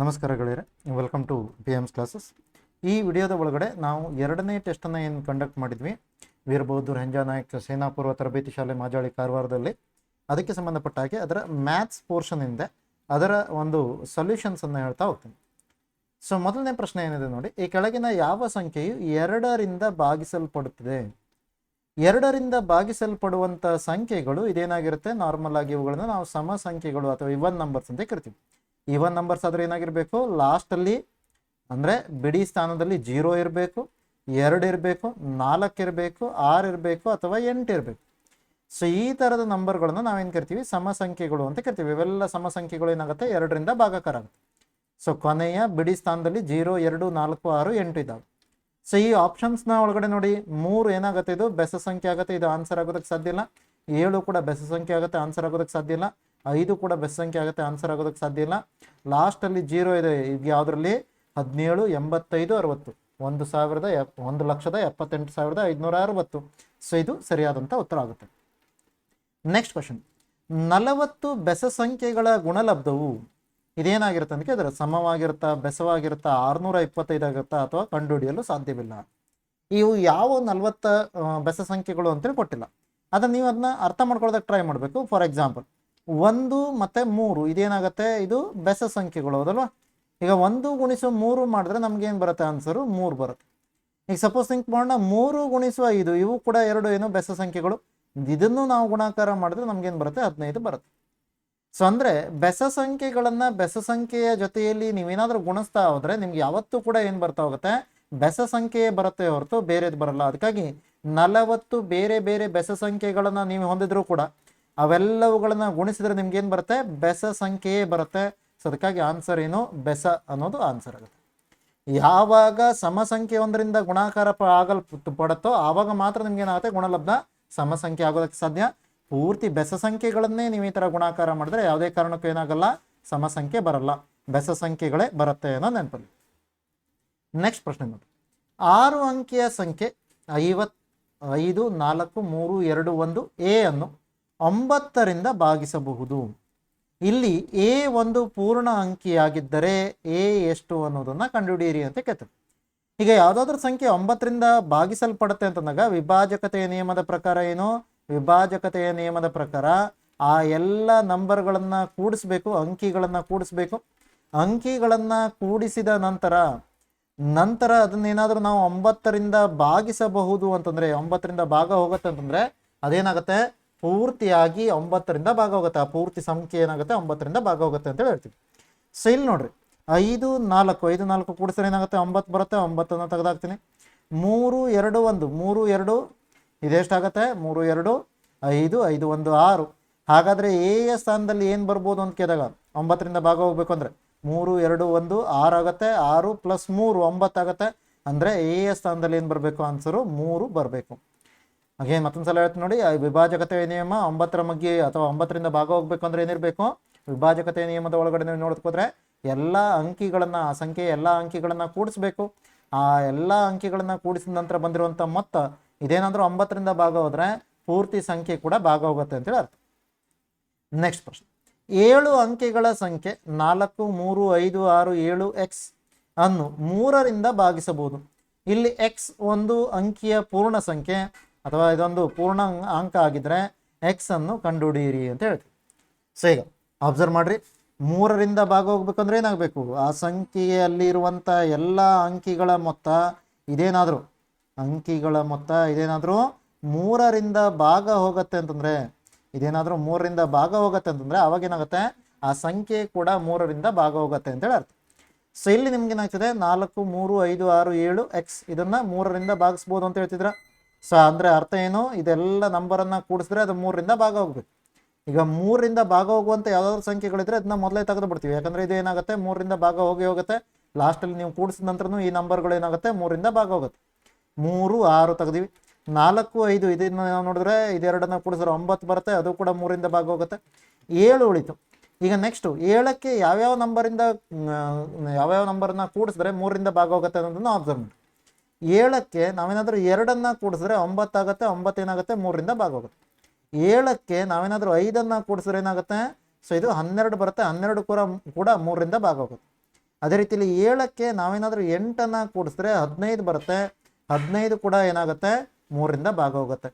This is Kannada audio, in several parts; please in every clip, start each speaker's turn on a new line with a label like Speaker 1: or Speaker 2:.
Speaker 1: ನಮಸ್ಕಾರ ಗೆಳೆಯರೆ welcome to B Ms classes ಈ ವಿಡಿಯೋದ ಒಳಗಡೆ ನಾವು ಎರಡನೇ ಟೆಸ್ಟನ್ನು ಏನು ಕಂಡಕ್ಟ್ ಮಾಡಿದ್ವಿ? ವೀರಬಹದ್ದೂರ್ ಹೆಂಜಾ ನಾಯಕ್ ಸೇನಾಪೂರ್ವ ತರಬೇತಿ ಶಾಲೆ ಮಾಜಾಳಿ ಕಾರವಾರದಲ್ಲಿ. ಅದಕ್ಕೆ ಸಂಬಂಧಪಟ್ಟ ಹಾಗೆ ಅದರ ಮ್ಯಾಥ್ಸ್ ಪೋರ್ಷನ್ ಇಂದ ಅದರ ಒಂದು ಸೊಲ್ಯೂಷನ್ಸನ್ನು ಹೇಳ್ತಾ ಹೋಗ್ತೀನಿ. ಸೊ ಮೊದಲನೇ ಪ್ರಶ್ನೆ ಏನಿದೆ ನೋಡಿ, ಈ ಕೆಳಗಿನ ಯಾವ ಸಂಖ್ಯೆಯು ಎರಡರಿಂದ ಭಾಗಿಸಲ್ಪಡುತ್ತದೆ? ಎರಡರಿಂದ ಭಾಗಿಸಲ್ಪಡುವಂಥ ಸಂಖ್ಯೆಗಳು ಇದೇನಾಗಿರುತ್ತೆ? ನಾರ್ಮಲ್ ಆಗಿ ಇವುಗಳನ್ನು ನಾವು ಸಮ ಸಂಖ್ಯೆಗಳು ಅಥವಾ ಇವನ್ ನಂಬರ್ಸ್ ಅಂತ ಕರಿತೀವಿ. ಇವನ್ ನಂಬರ್ಸ್ ಆದರೆ ಏನಾಗಿರಬೇಕು? ಲಾಸ್ಟಲ್ಲಿ ಅಂದರೆ ಬಿಡಿ ಸ್ಥಾನದಲ್ಲಿ ಜೀರೋ ಇರಬೇಕು, ಎರಡು ಇರಬೇಕು, ನಾಲ್ಕು ಇರಬೇಕು, ಆರು ಇರಬೇಕು ಅಥವಾ ಎಂಟು ಇರಬೇಕು. ಸೊ ಈ ಥರದ ನಂಬರ್ಗಳನ್ನು ನಾವೇನು ಕರಿತೀವಿ? ಸಮ ಸಂಖ್ಯೆಗಳು ಅಂತ ಕರಿತೀವಿ. ಇವೆಲ್ಲ ಸಮ ಸಂಖ್ಯೆಗಳು ಏನಾಗುತ್ತೆ? ಎರಡರಿಂದ ಭಾಗಾಕಾರ ಆಗುತ್ತೆ ಸೊ ಕೊನೆಯ ಬಿಡಿ ಸ್ಥಾನದಲ್ಲಿ ಜೀರೋ ಎರಡು, ನಾಲ್ಕು, ಆರು, ಎಂಟು ಇದ್ದಾವೆ ಸೊ ಈ ಆಪ್ಷನ್ಸ್ನ ಒಳಗಡೆ ನೋಡಿ, ಮೂರು ಏನಾಗುತ್ತೆ ಇದು? ಬೆಸ ಸಂಖ್ಯೆ ಆಗುತ್ತೆ. ಇದು ಆನ್ಸರ್ ಆಗೋದಕ್ಕೆ ಸಾಧ್ಯ ಇಲ್ಲ. ಏಳು ಕೂಡ ಬೆಸ ಸಂಖ್ಯೆ ಆಗುತ್ತೆ ಆನ್ಸರ್ ಆಗೋದಕ್ಕೆ ಸಾಧ್ಯ ಇಲ್ಲ. ಐದು ಕೂಡ ಬೆಸ ಸಂಖ್ಯೆ ಆಗುತ್ತೆ ಆನ್ಸರ್ ಆಗೋದಕ್ಕೆ ಸಾಧ್ಯ ಇಲ್ಲ. ಲಾಸ್ಟಲ್ಲಿ ಜೀರೋ ಇದೆ, ಈಗ ಯಾವುದರಲ್ಲಿ? ಹದಿನೇಳು, ಎಂಬತ್ತೈದು, ಅರವತ್ತು. ಒಂದು ಸಾವಿರದ ಎಪ್ ಒಂದು ಲಕ್ಷದ ಎಪ್ಪತ್ತೆಂಟು ಸಾವಿರದ ಐದುನೂರ ಅರವತ್ತು. ಸೊ ಇದು ಸರಿಯಾದಂಥ ಉತ್ತರ ಆಗುತ್ತೆ. ನೆಕ್ಸ್ಟ್ ಕ್ವಶನ್ ನಲವತ್ತು ಬೆಸ ಸಂಖ್ಯೆಗಳ ಗುಣಲಬ್ಧವು ಇದೇನಾಗಿರುತ್ತೆ ಅಂತ ಕೇಳಿದ್ರೆ, ಸಮವಾಗಿರುತ್ತಾ, ಬೆಸವಾಗಿರುತ್ತಾ, ಆರುನೂರ ಇಪ್ಪತ್ತೈದು ಆಗುತ್ತಾ ಅಥವಾ ಕಂಡುಹಿಡಿಯಲು ಸಾಧ್ಯವಿಲ್ಲ. ಇವು ಯಾವ ನಲವತ್ತ ಬೆಸ ಸಂಖ್ಯೆಗಳು ಅಂತೇಳಿ ಕೊಟ್ಟಿಲ್ಲ. ಅದನ್ನ ನೀವು ಅದನ್ನ ಅರ್ಥ ಮಾಡ್ಕೊಳ್ಳೋದಕ್ಕೆ ಟ್ರೈ ಮಾಡಬೇಕು. ಫಾರ್ ಎಕ್ಸಾಂಪಲ್ ಒಂದು ಮತ್ತು ಮೂರು. ಇದೇನಾಗುತ್ತೆ? ಇದು ಬೆಸ ಸಂಖ್ಯೆಗಳು ಹೌದಲ್ವಾ? ಈಗ ಒಂದು ಗುಣಿಸು ಮೂರು ಮಾಡಿದ್ರೆ ನಮ್ಗೇನು ಬರುತ್ತೆ ಆನ್ಸರು ಮೂರು ಬರುತ್ತೆ. ಈಗ ಸಪೋಸ್ ಥಿಂಕ್ ಮಾಡೋಣ, ಮೂರು ಗುಣಿಸುವ ಐದು. ಇವು ಕೂಡ ಎರಡು ಏನು ಬೆಸ ಸಂಖ್ಯೆಗಳು? ಇದನ್ನು ನಾವು ಗುಣಾಕಾರ ಮಾಡಿದ್ರೆ ನಮ್ಗೇನು ಬರುತ್ತೆ? ಹದಿನೈದು ಬರುತ್ತೆ. ಸೊ ಅಂದರೆ ಬೆಸ ಸಂಖ್ಯೆಗಳನ್ನು ಬೆಸ ಸಂಖ್ಯೆಯ ಜೊತೆಯಲ್ಲಿ ನೀವೇನಾದರೂ ಗುಣಿಸ್ತಾ ಹೋದ್ರೆ ನಿಮ್ಗೆ ಯಾವತ್ತೂ ಕೂಡ ಏನು ಬರ್ತಾ ಹೋಗುತ್ತೆ? ಬೆಸ ಸಂಖ್ಯೆಯೇ ಬರುತ್ತೆ ಹೊರತು ಬೇರೆದು ಬರಲ್ಲ. ಅದಕ್ಕಾಗಿ ನಲವತ್ತು ಬೇರೆ ಬೇರೆ ಬೆಸ ಸಂಖ್ಯೆಗಳನ್ನು ನೀವು ಹೊಂದಿದ್ರು ಕೂಡ ಅವೆಲ್ಲವುಗಳನ್ನ ಗುಣಿಸಿದ್ರೆ ನಿಮ್ಗೆ ಏನು ಬರುತ್ತೆ? ಬೆಸ ಸಂಖ್ಯೆಯೇ ಬರುತ್ತೆ. ಸೊ ಅದಕ್ಕಾಗಿ ಆನ್ಸರ್ ಏನು? ಬೆಸ ಅನ್ನೋದು ಆನ್ಸರ್ ಆಗುತ್ತೆ. ಯಾವಾಗ ಸಮ ಸಂಖ್ಯೆ ಒಂದರಿಂದ ಗುಣಾಕಾರ ಆಗಲ್ ಪಡುತ್ತೋ, ಆವಾಗ ಮಾತ್ರ ನಿಮ್ಗೆ ಏನಾಗುತ್ತೆ ಗುಣಲಬ್ಧ ಸಮ ಸಂಖ್ಯೆ ಆಗೋದಕ್ಕೆ ಸಾಧ್ಯ. ಪೂರ್ತಿ ಬೆಸ ಸಂಖ್ಯೆಗಳನ್ನೇ ನೀವು ಈ ಥರ ಗುಣಾಕಾರ ಮಾಡಿದ್ರೆ ಯಾವುದೇ ಕಾರಣಕ್ಕೂ ಏನಾಗಲ್ಲ. ಸಮ ಸಂಖ್ಯೆ ಬರಲ್ಲ. ಬೆಸ ಸಂಖ್ಯೆಗಳೇ ಬರುತ್ತೆ ಅನ್ನೋ ನೆನಪಲ್ಲಿ. ನೆಕ್ಸ್ಟ್ ಪ್ರಶ್ನೆ ನೋಡಿ. ಆರು ಅಂಕಿಯ ಸಂಖ್ಯೆ ಐವತ್ ಐದು ನಾಲ್ಕು ಮೂರು ಎರಡು ಒಂದು ಎ ಅನ್ನು ಒಂಬತ್ತರಿಂದ ಭಾಗಿಸಬಹುದು. ಇಲ್ಲಿ ಎ ಒಂದು ಪೂರ್ಣ ಅಂಕಿಯಾಗಿದ್ದರೆ ಎ ಎಷ್ಟು ಅನ್ನೋದನ್ನ ಕಂಡುಹಿಡಿಯಿರಿ ಅಂತ ಕೇಳ್ತದೆ ಈಗ ಯಾವುದಾದ್ರೂ ಸಂಖ್ಯೆ ಒಂಬತ್ತರಿಂದ ಭಾಗಿಸಲ್ಪಡುತ್ತೆ ಅಂತಂದಾಗ ವಿಭಾಜಕತೆಯ ನಿಯಮದ ಪ್ರಕಾರ ಏನು? ವಿಭಾಜಕತೆಯ ನಿಯಮದ ಪ್ರಕಾರ ಆ ಎಲ್ಲ ನಂಬರ್ಗಳನ್ನು ಕೂಡಿಸ್ಬೇಕು, ಅಂಕಿಗಳನ್ನು ಕೂಡಿಸ್ಬೇಕು. ಅಂಕಿಗಳನ್ನು ಕೂಡಿಸಿದ ನಂತರ ನಂತರ ಅದನ್ನೇನಾದರೂ ನಾವು ಒಂಬತ್ತರಿಂದ ಭಾಗಿಸಬಹುದು ಅಂತಂದ್ರೆ, ಒಂಬತ್ತರಿಂದ ಭಾಗ ಹೋಗುತ್ತೆ ಅಂತಂದ್ರೆ ಅದೇನಾಗುತ್ತೆ? ಪೂರ್ತಿಯಾಗಿ ಒಂಬತ್ತರಿಂದ ಭಾಗ ಹೋಗುತ್ತೆ ಆ ಪೂರ್ತಿ ಸಂಖ್ಯೆ ಏನಾಗುತ್ತೆ? ಒಂಬತ್ತರಿಂದ ಭಾಗ ಹೋಗುತ್ತೆ ಅಂತ ಹೇಳ್ತೀವಿ. ಸೊ ಇಲ್ಲಿ ನೋಡ್ರಿ. ಐದು, ನಾಲ್ಕು ಐದು, ನಾಲ್ಕು ಕೂಡಿಸಿದ್ರೆ ಏನಾಗುತ್ತೆ? ಒಂಬತ್ತು ಬರುತ್ತೆ. ಒಂಬತ್ತನ್ನು ತೆಗೆದಾಕ್ತೀನಿ. ಮೂರು, ಎರಡು, ಒಂದು. ಮೂರು, ಎರಡು, ಇದೆಷ್ಟಾಗತ್ತೆ? ಮೂರು, ಎರಡು, ಐದು ಐದು, ಒಂದು, ಆರು. ಹಾಗಾದರೆ ಎ ಸ್ಥಾನದಲ್ಲಿ ಏನು ಬರ್ಬೋದು ಅಂತ ಕೇಳಿದಾಗ, ಒಂಬತ್ತರಿಂದ ಭಾಗ ಹೋಗ್ಬೇಕು ಅಂದರೆ ಮೂರು, ಎರಡು, ಒಂದು, ಆರು ಆಗುತ್ತೆ. ಆರು ಪ್ಲಸ್ ಮೂರು ಒಂಬತ್ತಾಗತ್ತೆ ಅಂದರೆ ಎ ಸ್ಥಾನದಲ್ಲಿ ಏನು ಬರಬೇಕು? ಆನ್ಸರು ಮೂರು ಬರಬೇಕು. ಹಾಗೆ ಮತ್ತೊಂದು ಸಲ ಹೇಳ್ತೀನಿ ನೋಡಿ ವಿಭಾಜಕತೆ ನಿಯಮ ಒಂಬತ್ತರ ಮಗ್ಗಿ ಅಥವಾ ಒಂಬತ್ತರಿಂದ ಭಾಗ ಹೋಗ್ಬೇಕು ಅಂದ್ರೆ ಏನಿರಬೇಕು? ವಿಭಾಜಕತೆ ನಿಯಮದ ಒಳಗಡೆ ನೀವು ನೋಡ್ಕೋದ್ರೆ ಎಲ್ಲ ಅಂಕಿಗಳನ್ನು, ಆ ಸಂಖ್ಯೆ ಎಲ್ಲ ಅಂಕಿಗಳನ್ನು ಕೂಡಿಸ್ಬೇಕು. ಆ ಎಲ್ಲ ಅಂಕಿಗಳನ್ನು ಕೂಡಿಸಿದ ನಂತರ ಬಂದಿರುವಂಥ ಮೊತ್ತ ಇದೇನಾದರೂ ಒಂಬತ್ತರಿಂದ ಭಾಗ ಹೋದ್ರೆ ಪೂರ್ತಿ ಸಂಖ್ಯೆ ಕೂಡ ಭಾಗ ಹೋಗುತ್ತೆ ಅಂತೇಳಿ ಅರ್ಥ ನೆಕ್ಸ್ಟ್ ಪ್ರಶ್ನೆ. ಏಳು ಅಂಕಿಗಳ ಸಂಖ್ಯೆ ನಾಲ್ಕು, ಮೂರು, ಐದು, ಆರು, ಏಳು ಎಕ್ಸ್ ಅನ್ನು ಮೂರರಿಂದ ಭಾಗಿಸಬಹುದು. ಇಲ್ಲಿ ಎಕ್ಸ್ ಒಂದು ಅಂಕಿಯ ಪೂರ್ಣ ಸಂಖ್ಯೆ ಅಥವಾ ಇದೊಂದು ಪೂರ್ಣ ಅಂಕ- ಎಕ್ಸ್ ಅನ್ನು ಕಂಡುಹಿಡಿಯಿರಿ ಅಂತ ಹೇಳ್ತೀವಿ. ಸೊ ಈಗ ಅಬ್ಸರ್ವ್ ಮಾಡ್ರಿ. ಮೂರರಿಂದ ಭಾಗ ಹೋಗ್ಬೇಕಂದ್ರೆ ಏನಾಗಬೇಕು? ಆ ಸಂಖ್ಯೆಯಲ್ಲಿ ಇರುವಂತಹ ಎಲ್ಲ ಅಂಕಿಗಳ ಮೊತ್ತ ಇದೇನಾದರೂ? ಅಂಕಿಗಳ ಮೊತ್ತ ಇದೇನಾದರೂ ಮೂರರಿಂದ ಭಾಗ ಹೋಗುತ್ತೆ ಅಂತಂದ್ರೆ, ಇದೇನಾದರೂ ಮೂರರಿಂದ ಭಾಗ ಹೋಗುತ್ತೆ ಅಂತಂದ್ರೆ ಅವಾಗ ಏನಾಗುತ್ತೆ? ಆ ಸಂಖ್ಯೆ ಕೂಡ ಮೂರರಿಂದ ಭಾಗ ಹೋಗುತ್ತೆ ಅಂತೇಳಿ ಅರ್ಥ ಸೊ ಇಲ್ಲಿ ನಿಮ್ಗೆ ಏನಾಗ್ತದೆ? ನಾಲ್ಕು, ಮೂರು, ಐದು, ಆರು, ಏಳು ಎಕ್ಸ್ ಇದನ್ನ ಮೂರರಿಂದ ಭಾಗಿಸ್ಬೋದು ಅಂತ ಹೇಳ್ತಿದ್ರ? ಸೊ ಅಂದ್ರೆ ಅರ್ಥ ಏನು? ಇದೆಲ್ಲ ನಂಬರನ್ನು ಕೂಡಿಸಿದ್ರೆ ಅದು ಮೂರರಿಂದ ಭಾಗ ಹೋಗ್ಬೇಕು ಈಗ ಮೂರರಿಂದ ಭಾಗ ಹೋಗುವಂಥ ಯಾವ್ದಾದ್ರು ಸಂಖ್ಯೆಗಳಿದ್ರೆ ಅದನ್ನ ಮೊದಲೇ ತೆಗೆದು ಬಿಡ್ತೀವಿ ಯಾಕಂದ್ರೆ ಇದೇನಾಗುತ್ತೆ? ಮೂರರಿಂದ ಭಾಗ ಹೋಗಿ ಹೋಗುತ್ತೆ ಲಾಸ್ಟಲ್ಲಿ ನೀವು ಕೂಡಿಸಿದ ನಂತರನೂ ಈ ನಂಬರ್ಗಳು ಏನಾಗುತ್ತೆ? ಮೂರರಿಂದ ಭಾಗ ಹೋಗುತ್ತೆ ಮೂರು, ಆರು ತೆಗ್ದಿವಿ. ನಾಲ್ಕು, ಐದು, ಇದನ್ನ ನಾವು ನೋಡಿದ್ರೆ ಇದೆರಡನ್ನ ಕೂಡಿಸಿದ್ರೆ ಒಂಬತ್ತು ಬರುತ್ತೆ. ಅದು ಕೂಡ ಮೂರಿಂದ ಭಾಗ ಹೋಗುತ್ತೆ ಏಳು ಉಳಿತು. ಈಗ ನೆಕ್ಸ್ಟು ಏಳಕ್ಕೆ ಯಾವ್ಯಾವ ನಂಬರಿಂದ ಯಾವ್ಯಾವ ನಂಬರನ್ನ ಕೂಡಿಸಿದ್ರೆ ಮೂರರಿಂದ ಭಾಗ ಹೋಗುತ್ತೆ ಅನ್ನೋದನ್ನ ಅಬ್ಸರ್ವ್ ಮಾಡಿ ಏಳಕ್ಕೆ ನಾವೇನಾದರೂ ಎರಡನ್ನ ಕೂಡಿಸಿದ್ರೆ ಒಂಬತ್ತಾಗುತ್ತೆ, ಒಂಬತ್ತೇನಾಗುತ್ತೆ, ಮೂರರಿಂದ ಭಾಗ ಹೋಗುತ್ತೆ ಏಳಕ್ಕೆ ನಾವೇನಾದರೂ ಐದನ್ನು ಕೂಡಿಸಿದ್ರೆ ಏನಾಗುತ್ತೆ? ಸೊ ಇದು ಹನ್ನೆರಡು ಬರುತ್ತೆ, ಹನ್ನೆರಡು ಕೂಡ ಕೂಡ ಮೂರರಿಂದ ಭಾಗವಾಗುತ್ತೆ. ಅದೇ ರೀತಿಲಿ ಏಳಕ್ಕೆ ನಾವೇನಾದರೂ ಎಂಟನ್ನು ಕೂಡಿಸಿದ್ರೆ ಹದಿನೈದು ಬರುತ್ತೆ, ಹದಿನೈದು ಕೂಡ ಏನಾಗುತ್ತೆ? ಮೂರರಿಂದ ಭಾಗ ಹೋಗುತ್ತೆ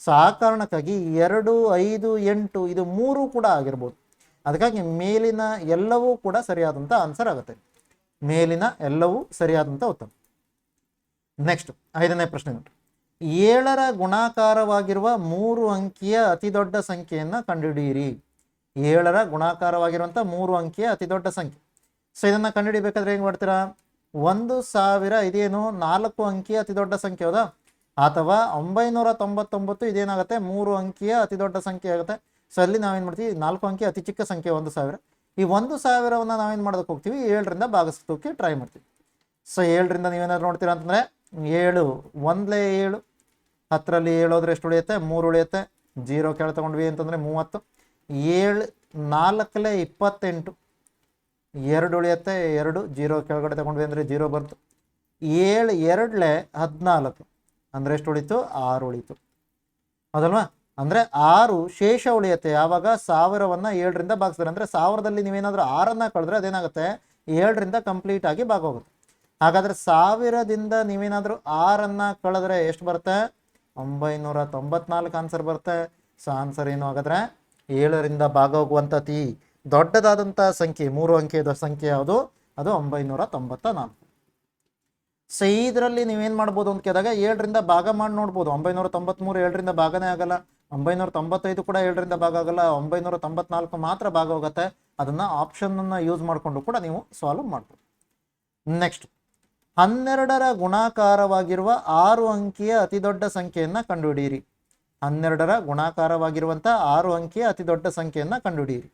Speaker 1: ಸೊ ಆ ಕಾರಣಕ್ಕಾಗಿ ಎರಡು, ಐದು, ಎಂಟು, ಇದು ಮೂರು ಕೂಡ ಆಗಿರ್ಬೋದು. ಅದಕ್ಕಾಗಿ ಮೇಲಿನ ಎಲ್ಲವೂ ಕೂಡ ಸರಿಯಾದಂಥ ಆನ್ಸರ್ ಆಗುತ್ತೆ. ಮೇಲಿನ ಎಲ್ಲವೂ ಸರಿಯಾದಂಥ ಉತ್ತರ ನೆಕ್ಸ್ಟ್ ಐದನೇ ಪ್ರಶ್ನೆ ಏಳರ ಗುಣಾಕಾರವಾಗಿರುವ ಮೂರು ಅಂಕಿಯ ಅತಿ ದೊಡ್ಡ ಸಂಖ್ಯೆಯನ್ನು ಕಂಡುಹಿಡಿಯಿರಿ. ಏಳರ ಗುಣಾಕಾರವಾಗಿರುವಂಥ ಮೂರು ಅಂಕಿಯ ಅತಿ ದೊಡ್ಡ ಸಂಖ್ಯೆ. ಸೊ ಇದನ್ನು ಕಂಡುಹಿಡಿಬೇಕಾದ್ರೆ ಏನು ಮಾಡ್ತೀರಾ? ಒಂದು ಸಾವಿರ ಇದೇನು ನಾಲ್ಕು ಅಂಕಿಯ ಅತಿ ದೊಡ್ಡ ಸಂಖ್ಯೆ ಹೌದಾ? ಅಥವಾ ಒಂಬೈನೂರ ತೊಂಬತ್ತೊಂಬತ್ತು ಇದೇನಾಗುತ್ತೆ? ಮೂರು ಅಂಕಿಯ ಅತಿ ದೊಡ್ಡ ಸಂಖ್ಯೆ ಆಗುತ್ತೆ. ಸೊ ಅಲ್ಲಿ ನಾವೇನು ಮಾಡ್ತೀವಿ? ನಾಲ್ಕು ಅಂಕಿ ಅತಿ ಚಿಕ್ಕ ಸಂಖ್ಯೆ ಒಂದು ಸಾವಿರ. ಈ ಒಂದು ಸಾವಿರವನ್ನು ನಾವೇನು ಮಾಡೋದಕ್ಕೆ ಹೋಗ್ತೀವಿ? ಏಳರಿಂದ ಭಾಗಿಸೋಕ್ಕೆ ಟ್ರೈ ಮಾಡ್ತೀವಿ. ಸೊ ಏಳರಿಂದ ನೀವೇನಾದ್ರು ನೋಡ್ತೀರಾ ಅಂತಂದರೆ ಏಳು, ಒಂದಲೇ ಏಳು, ಹತ್ತರಲ್ಲಿ ಏಳೋದ್ರೆ ಎಷ್ಟು ಉಳಿಯುತ್ತೆ? ಮೂರು ಉಳಿಯುತ್ತೆ. ಜೀರೋ ಕೆಳ ತಗೊಂಡ್ವಿ ಅಂತಂದರೆ ಮೂವತ್ತು. ಏಳು ನಾಲ್ಕಲೇ ಇಪ್ಪತ್ತೆಂಟು. ಎರಡು ಉಳಿಯುತ್ತೆ, ಎರಡು, ಜೀರೋ ಕೆಳಗಡೆ ತಗೊಂಡ್ವಿ ಅಂದರೆ ಜೀರೋ ಬಂತು. ಏಳು, ಎರಡಲೆ ಹದಿನಾಲ್ಕು. ಅಂದರೆ ಎಷ್ಟು ಉಳಿತು? ಆರು ಉಳಿತು. ಹೌದಲ್ವಾ? ಅಂದರೆ ಆರು ಶೇಷ ಉಳಿಯುತ್ತೆ. ಯಾವಾಗ? ಸಾವಿರವನ್ನು ಏಳರಿಂದ ಭಾಗಿಸ್ತಾರೆ ಅಂದರೆ ಸಾವಿರದಲ್ಲಿ ನೀವೇನಾದರೂ ಆರನ್ನು ಕಳೆದ್ರೆ ಅದೇನಾಗುತ್ತೆ? ಏಳರಿಂದ ಕಂಪ್ಲೀಟ್ ಆಗಿ ಭಾಗೋಗುತ್ತೆ ಹಾಗಾದರೆ ಸಾವಿರದಿಂದ ನೀವೇನಾದರೂ ಆರನ್ನು ಕಳೆದ್ರೆ ಎಷ್ಟು ಬರುತ್ತೆ? ಒಂಬೈನೂರ ತೊಂಬತ್ನಾಲ್ಕು ಆನ್ಸರ್ ಬರುತ್ತೆ. ಸೊ ಆನ್ಸರ್ ಏನು ಹಾಗಾದ್ರೆ ಏಳರಿಂದ ಭಾಗ ಹೋಗುವಂಥ ಅತಿ ದೊಡ್ಡದಾದಂಥ ಸಂಖ್ಯೆ, ಮೂರು ಅಂಕೆಯ ಸಂಖ್ಯೆ ಯಾವುದು? ಅದು ಒಂಬೈನೂರ ತೊಂಬತ್ತ ನಾಲ್ಕು ಸೊ ಇದರಲ್ಲಿ ನೀವೇನು ಮಾಡ್ಬೋದು ಅಂತ ಕೇಳಿದಾಗ ಏಳರಿಂದ ಭಾಗ ಮಾಡಿ ನೋಡ್ಬೋದು. ಒಂಬೈನೂರ ತೊಂಬತ್ಮೂರು ಏಳರಿಂದ ಭಾಗನೇ ಆಗಲ್ಲ. ಒಂಬೈನೂರ ತೊಂಬತ್ತೈದು ಕೂಡ ಏಳರಿಂದ ಭಾಗ ಆಗಲ್ಲ. ಒಂಬೈನೂರ ತೊಂಬತ್ನಾಲ್ಕು ಮಾತ್ರ ಭಾಗ ಹೋಗುತ್ತೆ ಅದನ್ನು ಆಪ್ಷನನ್ನು ಯೂಸ್ ಮಾಡಿಕೊಂಡು ಕೂಡ ನೀವು ಸಾಲ್ವ್ ಮಾಡ್ಬೋದು. ನೆಕ್ಸ್ಟ್ ಹನ್ನೆರಡರ ಗುಣಾಕಾರವಾಗಿರುವ ಆರು ಅಂಕಿಯ ಅತಿ ದೊಡ್ಡ ಸಂಖ್ಯೆಯನ್ನು ಕಂಡುಹಿಡಿಯಿರಿ. ಹನ್ನೆರಡರ ಗುಣಾಕಾರವಾಗಿರುವಂಥ ಆರು ಅಂಕಿಯ ಅತಿ ದೊಡ್ಡ ಸಂಖ್ಯೆಯನ್ನು ಕಂಡುಹಿಡಿಯಿರಿ.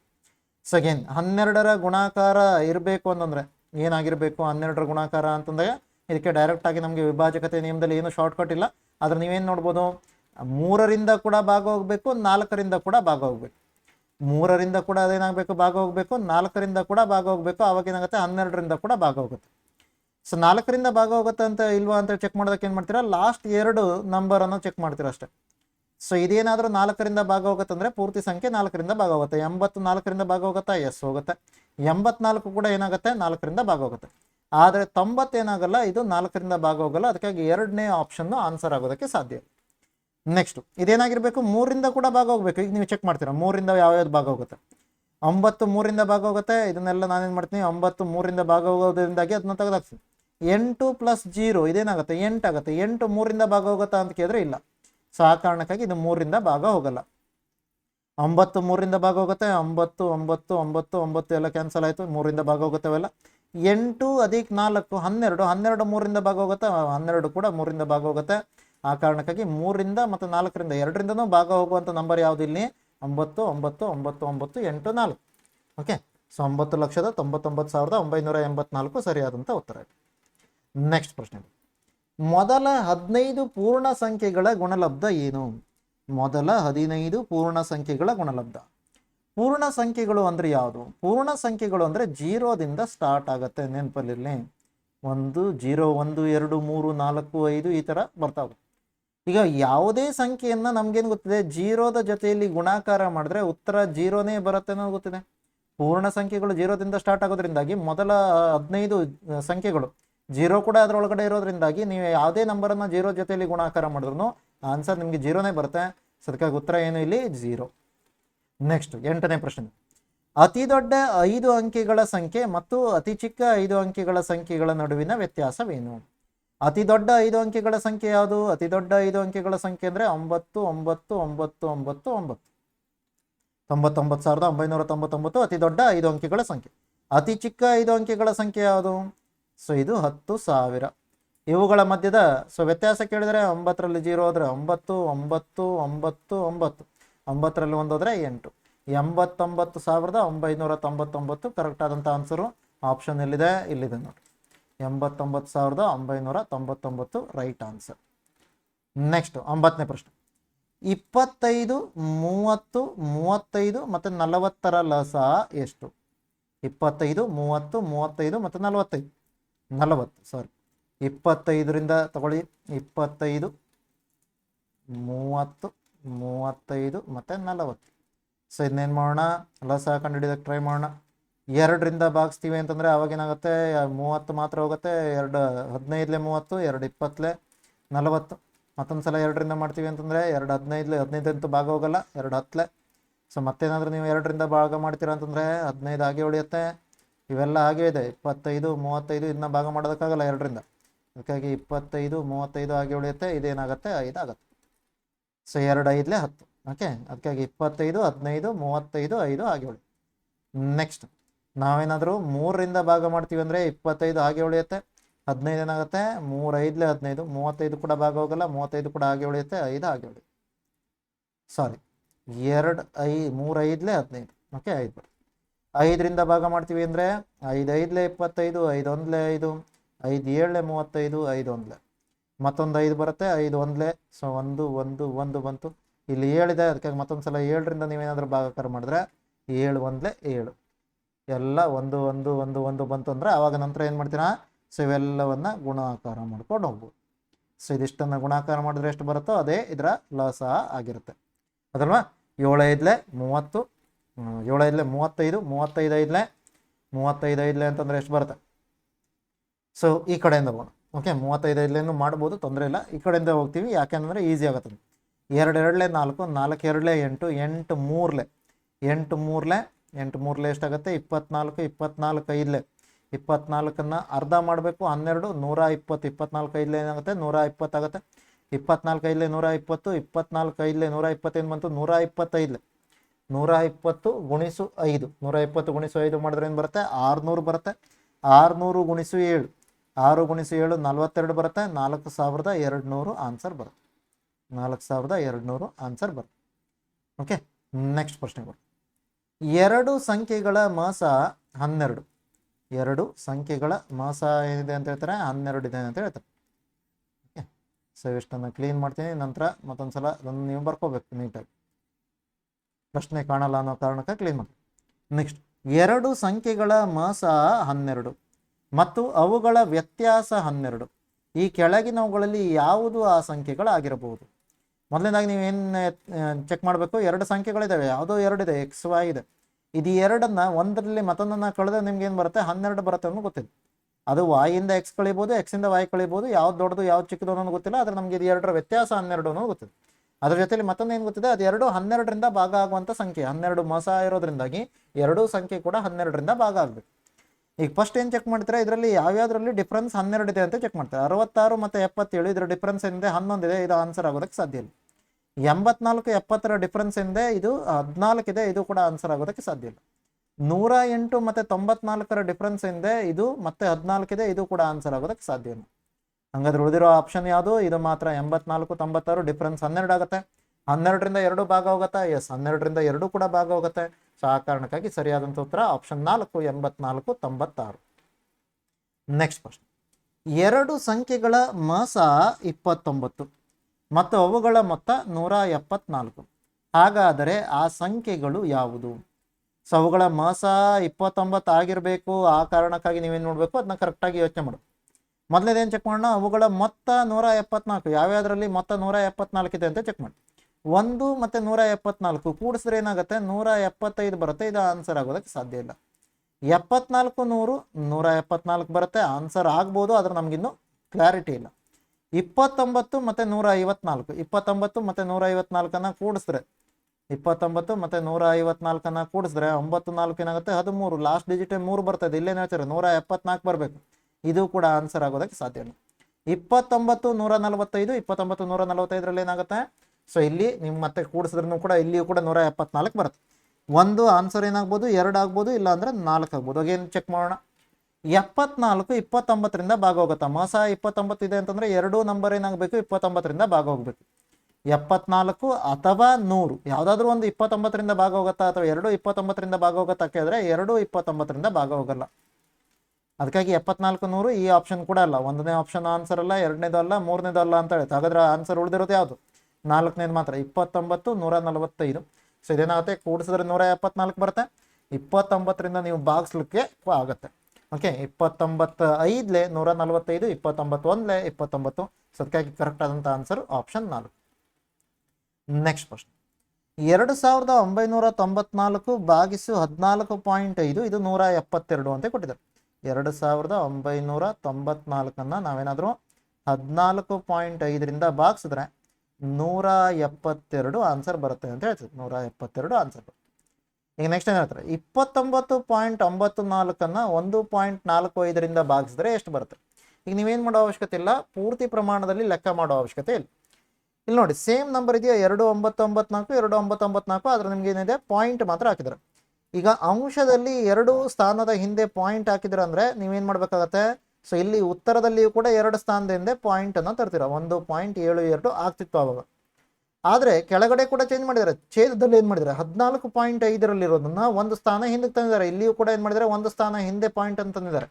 Speaker 1: ಸೊ ಹನ್ನೆರಡರ ಗುಣಾಕಾರ ಇರಬೇಕು ಅಂತಂದರೆ ಏನಾಗಿರಬೇಕು? ಹನ್ನೆರಡರ ಗುಣಾಕಾರ ಅಂತಂದಾಗ ಇದಕ್ಕೆ ಡೈರೆಕ್ಟ್ ಆಗಿ ನಮಗೆ ವಿಭಾಜಕತೆ ನಿಯಮದಲ್ಲಿ ಏನು ಶಾರ್ಟ್ಕಟ್ ಇಲ್ಲ. ಆದ್ರೆ ನೀವೇನು ನೋಡ್ಬೋದು? ಮೂರರಿಂದ ಕೂಡ ಭಾಗ ಹೋಗಬೇಕು ನಾಲ್ಕರಿಂದ ಕೂಡ ಭಾಗ ಹೋಗ್ಬೇಕು ಮೂರರಿಂದ ಕೂಡ ಅದೇನಾಗಬೇಕು? ಭಾಗ ಹೋಗಬೇಕು ನಾಲ್ಕರಿಂದ ಕೂಡ ಭಾಗ ಹೋಗಬೇಕು ಅವಾಗ ಏನಾಗುತ್ತೆ? ಹನ್ನೆರಡರಿಂದ ಕೂಡ ಭಾಗ ಹೋಗುತ್ತೆ ಸೊ ನಾಲ್ಕರಿಂದ ಭಾಗ ಹೋಗುತ್ತೆ ಅಂತ ಇಲ್ವಾ ಅಂತ ಚೆಕ್ ಮಾಡೋದಕ್ಕೆ ಏನು ಮಾಡ್ತೀರಾ? ಲಾಸ್ಟ್ ಎರಡು ನಂಬರನ್ನು ಚೆಕ್ ಮಾಡ್ತೀರಾ ಅಷ್ಟೇ. ಸೊ ಇದೇನಾದರೂ ನಾಲ್ಕರಿಂದ ಭಾಗ ಹೋಗುತ್ತೆ ಅಂದರೆ ಪೂರ್ತಿ ಸಂಖ್ಯೆ ನಾಲ್ಕರಿಂದ ಭಾಗ ಹೋಗುತ್ತೆ ಎಂಬತ್ತು ನಾಲ್ಕರಿಂದ ಭಾಗ ಹೋಗುತ್ತಾ. ಎಸ್ ಹೋಗುತ್ತೆ ಎಂಬತ್ನಾಲ್ಕು ಕೂಡ ಏನಾಗುತ್ತೆ? ನಾಲ್ಕರಿಂದ ಭಾಗ ಹೋಗುತ್ತೆ ಆದರೆ ತೊಂಬತ್ತೇನಾಗಲ್ಲ, ಇದು ನಾಲ್ಕರಿಂದ ಭಾಗ ಹೋಗಲ್ಲ ಅದಕ್ಕಾಗಿ ಎರಡನೇ ಆಪ್ಷನ್ನು ಆನ್ಸರ್ ಆಗೋದಕ್ಕೆ ಸಾಧ್ಯ. ನೆಕ್ಸ್ಟ್ ಇದೇನಾಗಿರಬೇಕು? ಮೂರಿಂದ ಕೂಡ ಭಾಗ ಹೋಗ್ಬೇಕು ಈಗ ನೀವು ಚೆಕ್ ಮಾಡ್ತೀರಾ? ಮೂರಿಂದ ಯಾವ್ಯಾವ್ದು ಭಾಗ ಹೋಗುತ್ತೆ ಒಂಬತ್ತು ಮೂರಿಂದ ಭಾಗ ಹೋಗುತ್ತೆ ಇದನ್ನೆಲ್ಲ ನಾನೇನು ಮಾಡ್ತೀನಿ? ಒಂಬತ್ತು ಮೂರಿಂದ ಭಾಗ ಹೋಗೋದ್ರಿಂದಾಗಿ ಅದನ್ನ ತೆಗೆದಾಕ್ತೀನಿ. ಎಂಟು ಪ್ಲಸ್ ಜೀರೋ ಇದೇನಾಗುತ್ತೆ? ಎಂಟು ಆಗುತ್ತೆ. ಎಂಟು ಮೂರಿಂದ ಭಾಗ ಹೋಗುತ್ತಾ ಅಂತ ಕೇಳಿದ್ರೆ ಇಲ್ಲ. ಸೊ, ಆ ಕಾರಣಕ್ಕಾಗಿ ಇದು ಮೂರಿಂದ ಭಾಗ ಹೋಗಲ್ಲ. ಒಂಬತ್ತು ಮೂರಿಂದ ಭಾಗ ಹೋಗುತ್ತೆ. ಒಂಬತ್ತು ಒಂಬತ್ತು ಒಂಬತ್ತು ಒಂಬತ್ತು ಎಲ್ಲ ಕ್ಯಾನ್ಸಲ್ ಆಯಿತು. ಮೂರಿಂದ ಭಾಗ ಹೋಗುತ್ತೆ ಅವೆಲ್ಲ. ಎಂಟು ಅದಕ್ಕೆ ನಾಲ್ಕು, ಹನ್ನೆರಡು. ಹನ್ನೆರಡು ಮೂರಿಂದ ಭಾಗ ಹೋಗುತ್ತೆ. ಹನ್ನೆರಡು ಕೂಡ ಮೂರಿಂದ ಭಾಗ ಹೋಗುತ್ತೆ. ಆ ಕಾರಣಕ್ಕಾಗಿ ಮೂರಿಂದ ಮತ್ತು ನಾಲ್ಕರಿಂದ ಎರಡರಿಂದನೂ ಭಾಗ ಹೋಗುವಂಥ ನಂಬರ್ ಯಾವುದು ಇಲ್ಲಿ? ಒಂಬತ್ತು ಒಂಬತ್ತು ಒಂಬತ್ತು ಒಂಬತ್ತು, ಎಂಟು, ನಾಲ್ಕು. ಓಕೆ ಸೊ, ಒಂಬತ್ತು ಲಕ್ಷದ ತೊಂಬತ್ತೊಂಬತ್ತು ಸಾವಿರದ ಒಂಬೈನೂರ ಎಂಬತ್ನಾಲ್ಕು ಸರಿಯಾದಂಥ ಉತ್ತರ ನೆಕ್ಸ್ಟ್ ಪ್ರಶ್ನೆ. ಮೊದಲ ಹದಿನೈದು ಪೂರ್ಣ ಸಂಖ್ಯೆಗಳ ಗುಣಲಬ್ಧ ಏನು? ಮೊದಲ ಹದಿನೈದು ಪೂರ್ಣ ಸಂಖ್ಯೆಗಳ ಗುಣಲಬ್ಧ. ಪೂರ್ಣ ಸಂಖ್ಯೆಗಳು ಅಂದರೆ ಯಾವುದು? ಪೂರ್ಣ ಸಂಖ್ಯೆಗಳು ಅಂದರೆ ಜೀರೋದಿಂದ ಸ್ಟಾರ್ಟ್ ಆಗುತ್ತೆ ನೆನಪಲ್ಲಿರಲಿ. ಒಂದು, ಜೀರೋ, ಒಂದು, ಎರಡು, ಮೂರು, ನಾಲ್ಕು, ಐದು ಈ ಥರ ಬರ್ತಾವೆ ಈಗ ಯಾವುದೇ ಸಂಖ್ಯೆಯನ್ನು ನಮಗೇನು ಗೊತ್ತಿದೆ? ಜೀರೋದ ಜೊತೆಯಲ್ಲಿ ಗುಣಾಕಾರ ಮಾಡಿದ್ರೆ ಉತ್ತರ ಜೀರೋನೇ ಬರುತ್ತೆ ಅನ್ನೋದು ಗೊತ್ತಿದೆ. ಪೂರ್ಣ ಸಂಖ್ಯೆಗಳು ಜೀರೋದಿಂದ ಸ್ಟಾರ್ಟ್ ಆಗೋದ್ರಿಂದಾಗಿ ಮೊದಲ ಹದಿನೈದು ಸಂಖ್ಯೆಗಳು ಜೀರೋ ಕೂಡ ಅದರೊಳಗಡೆ ಇರೋದ್ರಿಂದಾಗಿ ನೀವು ಯಾವುದೇ ನಂಬರನ್ನು ಜೀರೋ ಜೊತೆಯಲ್ಲಿ ಗುಣಾಕಾರ ಮಾಡಿದ್ರು ಆನ್ಸರ್ ನಿಮಗೆ ಜೀರೋನೇ ಬರುತ್ತೆ. ಸದಕ್ಕಾಗಿ ಉತ್ತರ ಏನು ಇಲ್ಲಿ? ಜೀರೋ. ನೆಕ್ಸ್ಟ್ ಎಂಟನೇ ಪ್ರಶ್ನೆ. ಅತಿ ದೊಡ್ಡ ಐದು ಅಂಕಿಗಳ ಸಂಖ್ಯೆ ಮತ್ತು ಅತಿ ಚಿಕ್ಕ ಐದು ಅಂಕಿಗಳ ಸಂಖ್ಯೆಗಳ ನಡುವಿನ ವ್ಯತ್ಯಾಸವೇನು? ಅತಿ ದೊಡ್ಡ ಐದು ಅಂಕಿಗಳ ಸಂಖ್ಯೆ ಯಾವುದು? ಅತಿ ದೊಡ್ಡ ಐದು ಅಂಕಿಗಳ ಸಂಖ್ಯೆ ಅಂದರೆ ಒಂಬತ್ತು ಒಂಬತ್ತು ಒಂಬತ್ತು ಒಂಬತ್ತು ಒಂಬತ್ತು. ತೊಂಬತ್ತೊಂಬತ್ತು ಸಾವಿರದ ಒಂಬೈನೂರ ತೊಂಬತ್ತೊಂಬತ್ತು ಅತಿ ದೊಡ್ಡ ಐದು ಅಂಕಿಗಳ ಸಂಖ್ಯೆ. ಅತಿ ಚಿಕ್ಕ ಐದು ಅಂಕಿಗಳ ಸಂಖ್ಯೆ ಯಾವುದು? ಸೊ ಇದು ಹತ್ತು ಸಾವಿರ. ಇವುಗಳ ಮಧ್ಯದ, ಸೊ ವ್ಯತ್ಯಾಸ ಕೇಳಿದರೆ ಒಂಬತ್ತರಲ್ಲಿ ಜೀರೋ ಆದರೆ ಒಂಬತ್ತು ಒಂಬತ್ತು ಒಂಬತ್ತು ಒಂಬತ್ತು. ಒಂಬತ್ತರಲ್ಲಿ ಒಂದು ಎಂಟು. ಎಂಬತ್ತೊಂಬತ್ತು ಸಾವಿರದ ಒಂಬೈನೂರ ತೊಂಬತ್ತೊಂಬತ್ತು ಕರೆಕ್ಟ್ ಆದಂಥ ಆನ್ಸರು ಆಪ್ಷನ್ ಎಲ್ಲಿದೆ? ಇಲ್ಲಿದೆ ನೋಡಿ. ಎಂಬತ್ತೊಂಬತ್ತು ಸಾವಿರದ ಒಂಬೈನೂರ ತೊಂಬತ್ತೊಂಬತ್ತು ರೈಟ್ ಆನ್ಸರ್ ನೆಕ್ಸ್ಟ್ ಒಂಬತ್ತನೇ ಪ್ರಶ್ನೆ. ಇಪ್ಪತ್ತೈದು, ಮೂವತ್ತು, ಮೂವತ್ತೈದು ಮತ್ತು ನಲವತ್ತರ ಲಸ ಎಷ್ಟು? ಇಪ್ಪತ್ತೈದು, ಮೂವತ್ತು, ಮೂವತ್ತೈದು ಮತ್ತು ನಲವತ್ತೈದು. ನಲವತ್ತು ಸಾರಿ ಇಪ್ಪತ್ತೈದರಿಂದ ತಗೊಳ್ಳಿ. ಇಪ್ಪತ್ತೈದು, ಮೂವತ್ತು, ಮೂವತ್ತೈದು, ಮತ್ತು ನಲವತ್ತು. ಸೊ ಇನ್ನೇನು ಮಾಡೋಣ? ಲಸ ಕಂಡುಹಿಡಿಯೋದಕ್ಕೆ ಟ್ರೈ ಮಾಡೋಣ. ಎರಡರಿಂದ ಭಾಗಿಸ್ತೀವಿ ಅಂತಂದರೆ ಅವಾಗ ಏನಾಗುತ್ತೆ ಮೂವತ್ತು ಮಾತ್ರ ಹೋಗುತ್ತೆ. ಎರಡು, ಹದಿನೈದಲೆ ಮೂವತ್ತು, ಎರಡು ಇಪ್ಪತ್ತಲೆ ನಲವತ್ತು. ಮತ್ತೊಂದು ಸಲ ಎರಡರಿಂದ ಮಾಡ್ತೀವಿ ಅಂತಂದರೆ ಎರಡು ಹದಿನೈದಲೆ, ಹದಿನೈದಂತೂ ಭಾಗ ಹೋಗಲ್ಲ, ಎರಡು ಹತ್ತಲೆ. ಸೊ ಮತ್ತೇನಾದರೂ ನೀವು ಎರಡರಿಂದ ಭಾಗ ಮಾಡ್ತೀರಾ ಅಂತಂದರೆ ಹದಿನೈದು ಹಾಗೆ ಉಳಿಯುತ್ತೆ. ಇವೆಲ್ಲ ಆಗೇ ಇದೆ. ಇಪ್ಪತ್ತೈದು, ಮೂವತ್ತೈದು ಇದನ್ನ ಭಾಗ ಮಾಡೋದಕ್ಕಾಗಲ್ಲ ಎರಡರಿಂದ. ಅದಕ್ಕಾಗಿ ಇಪ್ಪತ್ತೈದು, ಮೂವತ್ತೈದು ಆಗಿ ಉಳಿಯುತ್ತೆ. ಇದೇನಾಗುತ್ತೆ? ಐದು ಆಗುತ್ತೆ ಸೊ ಎರಡು ಐದಲೇ ಹತ್ತು. ಓಕೆ ಅದಕ್ಕಾಗಿ ಇಪ್ಪತ್ತೈದು, ಹದಿನೈದು, ಮೂವತ್ತೈದು, ಐದು ಆಗಿ ಉಳಿ ನೆಕ್ಸ್ಟ್ ನಾವೇನಾದರೂ ಮೂರರಿಂದ ಭಾಗ ಮಾಡ್ತೀವಿ ಅಂದರೆ ಇಪ್ಪತ್ತೈದು ಹಾಗೆ ಉಳಿಯುತ್ತೆ. ಹದಿನೈದು ಏನಾಗುತ್ತೆ? ಮೂರು ಐದಲೇ ಹದಿನೈದು, ಮೂವತ್ತೈದು ಕೂಡ ಭಾಗ ಹೋಗಲ್ಲ, ಮೂವತ್ತೈದು ಕೂಡ ಹಾಗೆ ಉಳಿಯುತ್ತೆ, ಐದು ಹಾಗೆ ಉಳಿಯುತ್ತೆ. ಸಾರಿ ಎರಡು ಐ ಮೂರು ಐದಲೇ ಹದಿನೈದು. ಓಕೆ ಐದು ಬರುತ್ತೆ ಐದರಿಂದ ಭಾಗ ಮಾಡ್ತೀವಿ ಅಂದರೆ ಐದು ಐದಲೇ ಇಪ್ಪತ್ತೈದು, ಐದು ಒಂದಲೆ ಐದು ಐದು ಏಳಲೆ ಮೂವತ್ತೈದು, ಐದು ಒಂದಲೆ. ಮತ್ತೊಂದು ಐದು ಬರುತ್ತೆ, ಐದು ಒಂದಲೆ, ಸೊ ಒಂದು ಒಂದು ಒಂದು ಬಂತು. ಇಲ್ಲಿ ಏಳಿದೆ ಅದಕ್ಕೆ ಮತ್ತೊಂದು ಸಲ ಏಳರಿಂದ ನೀವೇನಾದರೂ ಭಾಗಾಕಾರ ಮಾಡಿದ್ರೆ ಏಳು ಒಂದಲೆ ಏಳು. ಎಲ್ಲ ಒಂದು ಒಂದು ಒಂದು ಒಂದು ಬಂತು ಅಂದರೆ ಆವಾಗ ನಂತರ ಏನು ಮಾಡ್ತೀರಾ? ಸೊ ಇವೆಲ್ಲವನ್ನು ಗುಣಾಕಾರ ಮಾಡ್ಕೊಂಡು ಹೋಗ್ಬೋದು. ಸೊ ಇದಿಷ್ಟನ್ನು ಗುಣಾಕಾರ ಮಾಡಿದ್ರೆ ಎಷ್ಟು ಬರುತ್ತೋ ಅದೇ ಇದರ ಲಾಸ ಆಗಿರುತ್ತೆ. ಅದಲ್ವಾ? ಏಳೈದಲೆ ಮೂವತ್ತು ಹ್ಮ್, ಏಳು ಐದಲೆ ಮೂವತ್ತೈದು ಮೂವತ್ತೈದು ಐದಲೆ ಮೂವತ್ತೈದು ಐದಲೆ ಅಂತಂದ್ರೆ ಎಷ್ಟು ಬರುತ್ತೆ? ಸೊ ಈ ಕಡೆಯಿಂದ ಹೋಗೋಣ. ಓಕೆ ಮೂವತ್ತೈದು ಐದಲೇನು ಮಾಡ್ಬೋದು ತೊಂದರೆ ಇಲ್ಲ. ಈ ಕಡೆಯಿಂದ ಹೋಗ್ತೀವಿ ಯಾಕೆಂದರೆ ಈಸಿ ಆಗುತ್ತೆ. ಎರಡೆರಡಲೆ ನಾಲ್ಕು ನಾಲ್ಕು ಎರಡಲೆ ಎಂಟು ಎಂಟು ಮೂರಲೆ ಎಂಟು ಮೂರಲೆ ಎಂಟು ಮೂರಲೆ ಎಷ್ಟಾಗುತ್ತೆ? ಇಪ್ಪತ್ನಾಲ್ಕು ಇಪ್ಪತ್ನಾಲ್ಕು ಐದಲೆ. ಇಪ್ಪತ್ನಾಲ್ಕನ್ನು ಅರ್ಧ ಮಾಡಬೇಕು ಹನ್ನೆರಡು ನೂರ ಇಪ್ಪತ್ತು ಇಪ್ಪತ್ನಾಲ್ಕು ಐದಲೆ ಏನಾಗುತ್ತೆ? ನೂರ ಇಪ್ಪತ್ತಾಗುತ್ತೆ. ಇಪ್ಪತ್ನಾಲ್ಕು ಐದಲೆ ನೂರ ಇಪ್ಪತ್ತು ಇಪ್ಪತ್ನಾಲ್ಕು ಐದಲೆ ನೂರ ಇಪ್ಪತ್ತೇನು ಬಂತು? ನೂರ ಇಪ್ಪತ್ತೈದಲೆ. ನೂರ ಇಪ್ಪತ್ತು ಗುಣಿಸು ಐದು. ನೂರ ಇಪ್ಪತ್ತು ಗುಣಿಸು ಐದು ಮಾಡಿದ್ರೆ ಏನು ಬರುತ್ತೆ? ಆರುನೂರು ಬರುತ್ತೆ. ಆರುನೂರು ಗುಣಿಸು ಏಳು. ಆರು ಗುಣಿಸು ಏಳು, ನಲ್ವತ್ತೆರಡು ಬರುತ್ತೆ. ನಾಲ್ಕು ಸಾವಿರದ ಎರಡು ನೂರು ಆನ್ಸರ್ ಬರುತ್ತೆ. ನಾಲ್ಕು ಸಾವಿರದ ಎರಡು ನೂರು ಆನ್ಸರ್ ಬರುತ್ತೆ. ಓಕೆ ನೆಕ್ಸ್ಟ್ ಪ್ರಶ್ನೆ ಬರುತ್ತೆ ಎರಡು ಸಂಖ್ಯೆಗಳ ಮಾಸ ಹನ್ನೆರಡು. ಎರಡು ಸಂಖ್ಯೆಗಳ ಮಾಸ ಏನಿದೆ ಅಂತ ಹೇಳ್ತಾರೆ? ಹನ್ನೆರಡು ಇದೆ ಅಂತ ಹೇಳ್ತಾರೆ. ಓಕೆ ಸೊ ಇಷ್ಟನ್ನು ಕ್ಲೀನ್ ಮಾಡ್ತೀನಿ. ನಂತರ ಮತ್ತೊಂದು ಸಲ ಅದನ್ನು ನೀವು ಬರ್ಕೋಬೇಕು ನೀಟಾಗಿ ಪ್ರಶ್ನೆ ಕಾಣಲ್ಲ ಅನ್ನೋ ಕಾರಣಕ್ಕೆ ಕ್ಲೀನ್ ಮಾಡಿ. ನೆಕ್ಸ್ಟ್ ಎರಡು ಸಂಖ್ಯೆಗಳ ಮಾಸ ಹನ್ನೆರಡು ಮತ್ತು ಅವುಗಳ ವ್ಯತ್ಯಾಸ ಹನ್ನೆರಡು. ಈ ಕೆಳಗಿನವುಗಳಲ್ಲಿ ಯಾವುದು ಆ ಸಂಖ್ಯೆಗಳಾಗಿರಬಹುದು? ಮೊದಲನೇದಾಗಿ ನೀವೇನು ಚೆಕ್ ಮಾಡಬೇಕು? ಎರಡು ಸಂಖ್ಯೆಗಳಿದ್ದಾವೆ ಯಾವುದೋ ಎರಡಿದೆ ಎಕ್ಸ್ ವೈ ಇದೆ. ಇದು ಎರಡನ್ನ ಒಂದರಲ್ಲಿ ಮತ್ತೊಂದನ್ನು ಕಳೆದ್ರೆ ನಿಮ್ಗೆ ಏನು ಬರುತ್ತೆ? ಹನ್ನೆರಡು ಬರುತ್ತೆ ಅನ್ನೋ ಗೊತ್ತಿಲ್ಲ. ಅದು ವಾಯಿಂದ ಎಕ್ಸ್ ಕಳಿಬೋದು ಎಕ್ಸಿಂದ ವೈ ಕಳಿಬೋದು, ಯಾವ್ದು ದೊಡ್ಡದು, ಯಾವ್ದು ಚಿಕ್ಕದು ಅನ್ನೋದು ಗೊತ್ತಿಲ್ಲ, ಆದರೆ ನಮಗೆ ಇದು ಎರಡರ ವ್ಯತ್ಯಾಸ ಹನ್ನೆರಡು ಅನ್ನೋದು ಗೊತ್ತಿದೆ. ಅದ್ರ ಜೊತೆಲಿ ಮತ್ತೊಂದು ಏನು ಗೊತ್ತಿದೆ? ಅದು ಎರಡು ಹನ್ನೆರಡರಿಂದ ಭಾಗ ಆಗುವಂಥ ಸಂಖ್ಯೆ. ಹನ್ನೆರಡು ಮಾಸ ಇರೋದ್ರಿಂದಾಗಿ ಎರಡೂ ಸಂಖ್ಯೆ ಕೂಡ ಹನ್ನೆರಡರಿಂದ ಭಾಗ ಆಗಬೇಕು. ಈಗ ಫಸ್ಟ್ ಏನು ಚೆಕ್ ಮಾಡ್ತಾರೆ? ಇದರಲ್ಲಿ ಯಾವ್ಯಾವ್ದ್ರಲ್ಲಿ ಡಿಫ್ರೆನ್ಸ್ ಹನ್ನೆರಡು ಇದೆ ಅಂತ ಚೆಕ್ ಮಾಡ್ತಾರೆ? ಅರವತ್ತಾರು ಮತ್ತು ಎಪ್ಪತ್ತೇಳು, ಇದರ ಡಿಫ್ರೆನ್ಸ್ ಏನಿದೆ? ಹನ್ನೊಂದಿದೆ ಇದು. ಆನ್ಸರ್ ಆಗೋದಕ್ಕೆ ಸಾಧ್ಯ ಇಲ್ಲ. ಎಂಬತ್ನಾಲ್ಕು, ಎಪ್ಪತ್ತರ ಡಿಫ್ರೆನ್ಸ್ ಏನಿದೆ? ಇದು ಹದಿನಾಲ್ಕಿದೆ ಇದು. ಕೂಡ ಆನ್ಸರ್ ಆಗೋದಕ್ಕೆ ಸಾಧ್ಯ ಇಲ್ಲ. ನೂರ ಎಂಟು ಮತ್ತು ತೊಂಬತ್ನಾಲ್ಕರ ಡಿಫ್ರೆನ್ಸ್ ಏನಿದೆ? ಇದು ಮತ್ತೆ ಹದಿನಾಲ್ಕಿದೆ ಇದು. ಕೂಡ ಆನ್ಸರ್ ಆಗೋದಕ್ಕೆ ಸಾಧ್ಯ ಇಲ್ಲ. ಹಂಗಾದ್ರೆ ಉಳಿದಿರೋ ಆಪ್ಷನ್ ಯಾವುದು? ಇದು ಮಾತ್ರ ಎಂಬತ್ನಾಲ್ಕು, ತೊಂಬತ್ತಾರು ಡಿಫ್ರೆನ್ಸ್ ಹನ್ನೆರಡು ಆಗುತ್ತೆ. ಹನ್ನೆರಡರಿಂದ ಎರಡು ಭಾಗ ಹೋಗುತ್ತಾ? ಎಸ್ ಹನ್ನೆರಡರಿಂದ ಎರಡು ಕೂಡ ಭಾಗ ಹೋಗುತ್ತೆ. ಸೊ ಆ ಕಾರಣಕ್ಕಾಗಿ ಸರಿಯಾದಂಥ ಉತ್ತರ ಆಪ್ಷನ್ ನಾಲ್ಕು, ಎಂಬತ್ನಾಲ್ಕು, ತೊಂಬತ್ತಾರು. ನೆಕ್ಸ್ಟ್ ಪ್ರಶ್ನೆ ಎರಡು ಸಂಖ್ಯೆಗಳ ಮಾಸ ಇಪ್ಪತ್ತೊಂಬತ್ತು ಮತ್ತು ಅವುಗಳ ಮೊತ್ತ ನೂರ ಎಪ್ಪತ್ನಾಲ್ಕು. ಹಾಗಾದರೆ ಆ ಸಂಖ್ಯೆಗಳು ಯಾವುದು? ಸೊ ಅವುಗಳ ಮಾಸ ಇಪ್ಪತ್ತೊಂಬತ್ತು ಆಗಿರಬೇಕು. ಆ ಕಾರಣಕ್ಕಾಗಿ ನೀವೇನು ನೋಡಬೇಕು ಅದನ್ನ ಕರೆಕ್ಟಾಗಿ ಯೋಚನೆ ಮಾಡು. ಮೊದಲನೇದೇನು ಚೆಕ್ ಮಾಡೋಣ? ಅವುಗಳ ಮೊತ್ತ ನೂರ ಎಪ್ಪತ್ನಾಲ್ಕು. ಯಾವ್ಯಾವುದರಲ್ಲಿ ಮೊತ್ತ ನೂರ ಎಪ್ಪತ್ನಾಲ್ಕು ಇದೆ ಅಂತ ಚೆಕ್ ಮಾಡಿ. ಒಂದು ಮತ್ತೆ ನೂರ ಎಪ್ಪತ್ನಾಲ್ಕು ಕೂಡಿಸಿದ್ರೆ ಏನಾಗುತ್ತೆ? ನೂರ ಎಪ್ಪತ್ತೈದು ಬರುತ್ತೆ. ಇದು ಆನ್ಸರ್ ಆಗೋದಕ್ಕೆ ಸಾಧ್ಯ ಇಲ್ಲ. ಎಪ್ಪತ್ನಾಲ್ಕು ನೂರು, ನೂರ ಎಪ್ಪತ್ನಾಲ್ಕು ಬರುತ್ತೆ. ಆನ್ಸರ್ ಆಗ್ಬೋದು, ಆದ್ರೆ ನಮ್ಗಿನ್ನು ಕ್ಲಾರಿಟಿ ಇಲ್ಲ. ಇಪ್ಪತ್ತೊಂಬತ್ತು ಮತ್ತೆ ನೂರ ಐವತ್ನಾಲ್ಕು. ಇಪ್ಪತ್ತೊಂಬತ್ತು ಮತ್ತೆ ನೂರ ಐವತ್ನಾಲ್ಕನ್ನು ಕೂಡಿಸಿದ್ರೆ, ಇಪ್ಪತ್ತೊಂಬತ್ತು ಮತ್ತೆ ನೂರ ಐವತ್ನಾಲ್ಕನ್ನ ಕೂಡಿಸಿದ್ರೆ, ಒಂಬತ್ತು ನಾಲ್ಕು ಏನಾಗುತ್ತೆ? ಹದಿಮೂರು. ಲಾಸ್ಟ್ ಡಿಜಿಟ್ ಮೂರು ಬರ್ತದೆ. ಇಲ್ಲೇನು ಹೇಳ್ತಾರೆ? ನೂರ ಎಪ್ಪತ್ನಾಲ್ಕು ಬರಬೇಕು. ಇದು ಕೂಡ ಆನ್ಸರ್ ಆಗೋದಕ್ಕೆ ಸಾಧ್ಯ ಇಲ್ಲ. ಇಪ್ಪತ್ತೊಂಬತ್ತು ನೂರ ನಲವತ್ತೈದು ಇಪ್ಪತ್ತೊಂಬತ್ತು ನೂರ ನಲವತ್ತೈದರಲ್ಲಿ ಏನಾಗುತ್ತೆ? ಸೊ ಇಲ್ಲಿ ನಿಮ್ಮ ಮತ್ತೆ ಕೂಡಿಸಿದ್ರೂ ಕೂಡ ಇಲ್ಲಿಯೂ ಕೂಡ ನೂರ ಎಪ್ಪತ್ನಾಲ್ಕು ಬರುತ್ತೆ. ಒಂದು ಆನ್ಸರ್ ಏನಾಗ್ಬೋದು? ಎರಡು ಆಗ್ಬೋದು, ಇಲ್ಲ ಅಂದ್ರೆ ನಾಲ್ಕು ಆಗ್ಬೋದು. ಅಗೇನ್ ಚೆಕ್ ಮಾಡೋಣ? ಎಪ್ಪತ್ನಾಲ್ಕು, ಇಪ್ಪತ್ತೊಂಬತ್ತರಿಂದ ಭಾಗ ಹೋಗುತ್ತಾ ಮೋಸ ಇಪ್ಪತ್ತೊಂಬತ್ತು ಇದೆ ಅಂತಂದ್ರೆ ಎರಡೂ ನಂಬರ್ ಏನಾಗಬೇಕು? ಇಪ್ಪತ್ತೊಂಬತ್ತರಿಂದ ಭಾಗ ಹೋಗ್ಬೇಕು ಎಪ್ಪತ್ನಾಲ್ಕು ಅಥವಾ ನೂರು. ಯಾವುದಾದ್ರೂ ಒಂದು ಇಪ್ಪತ್ತೊಂಬತ್ತರಿಂದ ಭಾಗ ಹೋಗುತ್ತಾ ಅಥವಾ ಎರಡು ಇಪ್ಪತ್ತೊಂಬತ್ತರಿಂದ ಭಾಗ ಹೋಗುತ್ತಾ ಕೇಳಿದ್ರೆ ಎರಡು ಇಪ್ಪತ್ತೊಂಬತ್ತರಿಂದ ಭಾಗ ಹೋಗಲ್ಲ ಅದಕ್ಕಾಗಿ ಎಪ್ಪತ್ನಾಲ್ಕು ನೂರು ಈ ಆಪ್ಷನ್ ಕೂಡ ಅಲ್ಲ. ಒಂದನೇ ಆಪ್ಷನ್ ಆನ್ಸರ್ ಅಲ್ಲ, ಎರಡನೇದು ಅಲ್ಲ, ಮೂರನೇದು ಅಲ್ಲ ಅಂತ ಹೇಳುತ್ತೆ ಹಾಗಾದ್ರೆ ಆನ್ಸರ್ ಉಳಿದಿರೋದು ಯಾವುದು? ನಾಲ್ಕನೇದು ಮಾತ್ರ. ಇಪ್ಪತ್ತೊಂಬತ್ತು ನೂರ ನಲವತ್ತೈದು ಸೊ ಇದೇನಾಗುತ್ತೆ? ಕೂಡಿಸಿದ್ರೆ ನೂರ ಎಪ್ಪತ್ನಾಲ್ಕು ಬರುತ್ತೆ. ಇಪ್ಪತ್ತೊಂಬತ್ತರಿಂದ ನೀವು ಬಾಗಿಸ್ಲಿಕ್ಕೆ ಆಗುತ್ತೆ. ಓಕೆ ಇಪ್ಪತ್ತೊಂಬತ್ತು ಐದ್ಲೆ ನೂರ ನಲವತ್ತೈದು ಇಪ್ಪತ್ತೊಂಬತ್ತು. ಒಂದ್ಲೆ ಇಪ್ಪತ್ತೊಂಬತ್ತು ಸೊ ಅದಕ್ಕಾಗಿ ಕರೆಕ್ಟ್ ಆದಂಥ ಆನ್ಸರ್ ಆಪ್ಷನ್ ನಾಲ್ಕು. ನೆಕ್ಸ್ಟ್ ಪ್ರಶ್ನೆ ಎರಡು ಸಾವಿರದ ಒಂಬೈನೂರ ತೊಂಬತ್ನಾಲ್ಕು ಬಾಗಿಸು ಹದಿನಾಲ್ಕು ಪಾಯಿಂಟ್ ಐದು, ಇದು ನೂರ ಎಪ್ಪತ್ತೆರಡು ಅಂತ ಕೊಟ್ಟಿದ್ದಾರೆ. ಎರಡು ಸಾವಿರದ ಒಂಬೈನೂರ ತೊಂಬತ್ನಾಲ್ಕನ್ನು ನಾವೇನಾದರೂ ಹದಿನಾಲ್ಕು ಪಾಯಿಂಟ್ ಐದರಿಂದ ಭಾಗಿಸಿದ್ರೆ ನೂರ ಎಪ್ಪತ್ತೆರಡು ಆನ್ಸರ್ ಬರುತ್ತೆ ಅಂತ ಹೇಳ್ತೀವಿ ನೂರ ಎಪ್ಪತ್ತೆರಡು ಆನ್ಸರ್ ಬರುತ್ತೆ. ಈಗ ನೆಕ್ಸ್ಟ್ ಏನು ಹೇಳ್ತಾರೆ? ಇಪ್ಪತ್ತೊಂಬತ್ತು ಪಾಯಿಂಟ್ ಒಂಬತ್ತು ನಾಲ್ಕನ್ನು ಒಂದು ಪಾಯಿಂಟ್ ನಾಲ್ಕು ಐದರಿಂದ ಭಾಗಿಸಿದ್ರೆ ಎಷ್ಟು ಬರುತ್ತೆ? ಈಗ ನೀವೇನು ಮಾಡೋ ಅವಶ್ಯಕತೆ ಇಲ್ಲ, ಪೂರ್ತಿ ಪ್ರಮಾಣದಲ್ಲಿ ಲೆಕ್ಕ ಮಾಡೋ ಅವಶ್ಯಕತೆ ಇಲ್ಲ. ಇಲ್ಲಿ ನೋಡಿ ಸೇಮ್ ನಂಬರ್ ಇದೆಯಾ? ಎರಡು ಒಂಬತ್ತು ಒಂಬತ್ತು ನಾಲ್ಕು ಎರಡು ಒಂಬತ್ತು ನಾಲ್ಕು ಆದರೆ ನಿಮ್ಗೆ ಏನಿದೆ? ಪಾಯಿಂಟ್ ಮಾತ್ರ ಹಾಕಿದ್ದಾರೆ. ಈಗ ಅಂಶದಲ್ಲಿ ಎರಡು ಸ್ಥಾನದ ಹಿಂದೆ ಪಾಯಿಂಟ್ ಹಾಕಿದ್ರ ಅಂದರೆ ನೀವೇನು ಮಾಡಬೇಕಾಗತ್ತೆ? ಸೊ ಇಲ್ಲಿ ಉತ್ತರದಲ್ಲಿಯೂ ಕೂಡ ಎರಡು ಸ್ಥಾನದ ಹಿಂದೆ ಪಾಯಿಂಟ್ ಅನ್ನು ತರ್ತೀರ? ಒಂದು ಪಾಯಿಂಟ್ ಏಳು ಎರಡು ಆಗ್ತಿತ್ತು ಅವಾಗ ಆದರೆ ಕೆಳಗಡೆ ಕೂಡ ಚೇಂಜ್ ಮಾಡಿದ್ದಾರೆ ಛೇದದಲ್ಲಿ ಏನು ಮಾಡಿದ್ದಾರೆ ಹದಿನಾಲ್ಕು ಪಾಯಿಂಟ್ ಐದರಲ್ಲಿರೋದನ್ನ ಒಂದು ಸ್ಥಾನ ಹಿಂದಕ್ಕೆ ತಂದಿದ್ದಾರೆ. ಇಲ್ಲಿಯೂ ಕೂಡ ಏನು ಮಾಡಿದ್ದಾರೆ ಒಂದು ಸ್ಥಾನ ಹಿಂದೆ ಪಾಯಿಂಟ್ ಅಂತ ತಂದಿದ್ದಾರೆ.